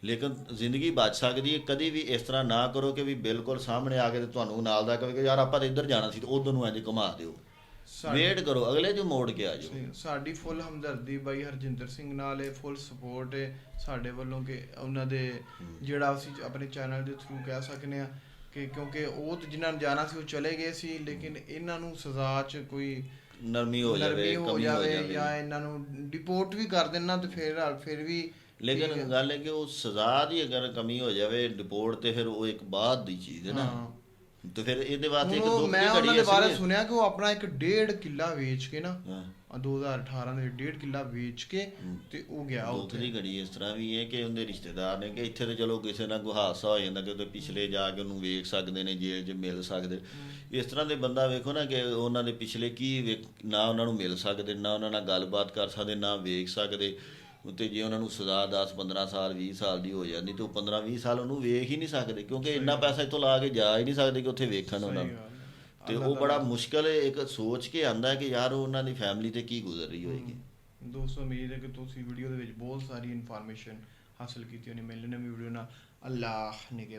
ਲੇਕਿਨ ਜ਼ਿੰਦਗੀ ਬਚ ਸਕਦੀ ਹੈ ਕਦੀ ਵੀ ਇਸ ਤਰ੍ਹਾਂ ਨਾ ਕਰੋ ਕਿ ਵੀ ਬਿਲਕੁਲ ਸਾਹਮਣੇ ਆ ਕੇ ਤੇ ਤੁਹਾਨੂੰ ਨਾਲ ਦਾ ਕਹੇ ਕਿ ਯਾਰ ਆਪਾਂ ਤਾਂ ਇੱਧਰ ਜਾਣਾ ਸੀ ਤੇ ਉਧਰ ਨੂੰ ਇੰਜ ਘੁਮਾ ਦਿਓ। ਵੇਟ ਕਰੋ ਅਗਲੇ ਜੋ ਮੋੜ ਕੇ ਆ ਜਾਓ। ਸਾਡੀ ਫੁੱਲ ਹਮਦਰਦੀ ਬਾਈ ਹਰਜਿੰਦਰ ਸਿੰਘ ਨਾਲ ਹੈ ਫੁੱਲ ਸਪੋਰਟ ਹੈ ਸਾਡੇ ਵੱਲੋਂ ਕਿ ਉਹਨਾਂ ਦੇ ਜਿਹੜਾ ਅਸੀਂ ਆਪਣੇ ਚੈਨਲ ਦੇ ਥਰੂ ਕਹਿ ਸਕਨੇ ਆ ਕਿ ਕਿਉਂਕਿ ਉਹ ਜਿਨ੍ਹਾਂ ਨੇ ਜਾਣਾ ਸੀ ਉਹ ਚਲੇ ਗਏ ਸੀ ਲੇਕਿਨ ਇਹਨਾਂ ਨੂੰ ਸਜ਼ਾ 'ਚ ਕੋਈ ਨਰਮੀ ਹੋ ਜਾਵੇ ਕਮੀ ਹੋ ਜਾਵੇ ਜਾਂ ਇਹਨਾਂ ਨੂੰ ਡਿਪੋਰਟ ਵੀ ਕਰ ਦੇਣਾ ਤੇ ਫਿਰ ਫਿਰ ਵੀ ਲੇਕਿਨ ਗੱਲ ਹੈ ਕਿ ਉਹ ਸਜ਼ਾ ਦੀ ਅਗਰ ਕਮੀ ਹੋ ਜਾਵੇ ਡਿਪੋਰਟ ਤੇ ਫਿਰ ਉਹ ਇੱਕ ਬਾਅਦ ਦੀ ਚੀਜ਼ ਹੈ ਨਾ। ਤੇ ਫਿਰ ਇਹਦੇ ਵਾਸਤੇ ਇੱਕ ਉਹ ਦੁੱਖ ਮੈਂ ਦੀ ਉਹਨਾਂ ਦੇ ਬਾਰੇ ਸੁਣਿਆ ਕਿ ਉਹ ਆਪਣਾ ਇੱਕ ਡੇਢ ਕਿੱਲਾ ਵੇਚ ਕੇ ਨਾ ਹਾਂ। ਆ 2018 ਦੇ ਡੇਢ ਕਿੱਲਾ ਵੇਚ ਕੇ ਤੇ ਉਹ ਗਿਆ ਉੱਥੇ। ਦੀ ਘੜੀ ਇਸ ਤਰ੍ਹਾਂ ਵੀ ਹੈ ਕਿ ਉਹਦੇ ਰਿਸ਼ਤੇਦਾਰ ਨੇ ਕਿ ਇੱਥੇ ਤੇ ਚਲੋ ਕਿਸੇ ਨਾਲ ਹਾਦਸਾ ਹੋ ਜਾਂਦਾ ਕਿ ਉਹਦੇ ਪਿਛਲੇ ਜਾ ਕੇ ਉਹਨੂੰ ਵੇਖ ਸਕਦੇ ਨੇ ਜੇਲ੍ਹ 'ਚ ਮਿਲ ਸਕਦੇ। ਇਸ ਤਰ੍ਹਾਂ ਦੇ ਬੰਦਾ ਵੇਖੋ ਨਾ ਕਿ ਉਹਨਾਂ ਦੇ ਪਿਛਲੇ ਕੀ ਨਾ ਉਹਨਾਂ ਨੂੰ ਮਿਲ ਸਕਦੇ ਨਾ ਉਹਨਾਂ ਨਾਲ ਗੱਲਬਾਤ ਕਰ ਸਕਦੇ ਨਾ ਵੇਖ ਸਕਦੇ। ਤੇ ਜੇ ਉਹਨਾਂ ਨੂੰ ਸਜ਼ਾ 10 15 ਸਾਲ 20 ਸਾਲ ਦੀ ਹੋ ਜਾਂਦੀ ਤੇ ਉਹ 15 20 ਸਾਲ ਉਹਨੂੰ ਵੇਖ ਹੀ ਨਹੀਂ ਸਕਦੇ ਕਿਉਂਕਿ ਇੰਨਾ ਪੈਸਾ ਇੱਥੋਂ ਲਾ ਕੇ ਜਾ ਹੀ ਨਹੀਂ ਸਕਦੇ ਕਿ ਉੱਥੇ ਵੇਖਣ ਉਹਨਾਂ ਨੂੰ। ਤੇ ਉਹ ਬੜਾ ਮੁਸ਼ਕਲ ਹੈ ਇੱਕ ਸੋਚ ਕੇ ਆਂਦਾ ਕਿ ਯਾਰ ਉਹ ਉਹਨਾਂ ਦੀ ਫੈਮਿਲੀ ਤੇ ਕੀ ਗੁਜ਼ਰ ਰਹੀ ਹੋਏਗੀ। ਦੋਸਤੋ ਉਮੀਦ ਹੈ ਕਿ ਤੁਸੀਂ ਵੀਡੀਓ ਦੇ ਵਿੱਚ ਬਹੁਤ ਸਾਰੀ ਇਨਫੋਰਮੇਸ਼ਨ ਹਾਸਲ ਕੀਤੀ ਹੋਣੀ। ਮਿਲਣੇ ਨਵੀਂ ਵੀਡੀਓ ਨਾਲ। ਅੱਲਾਹ ਨਿਗੇ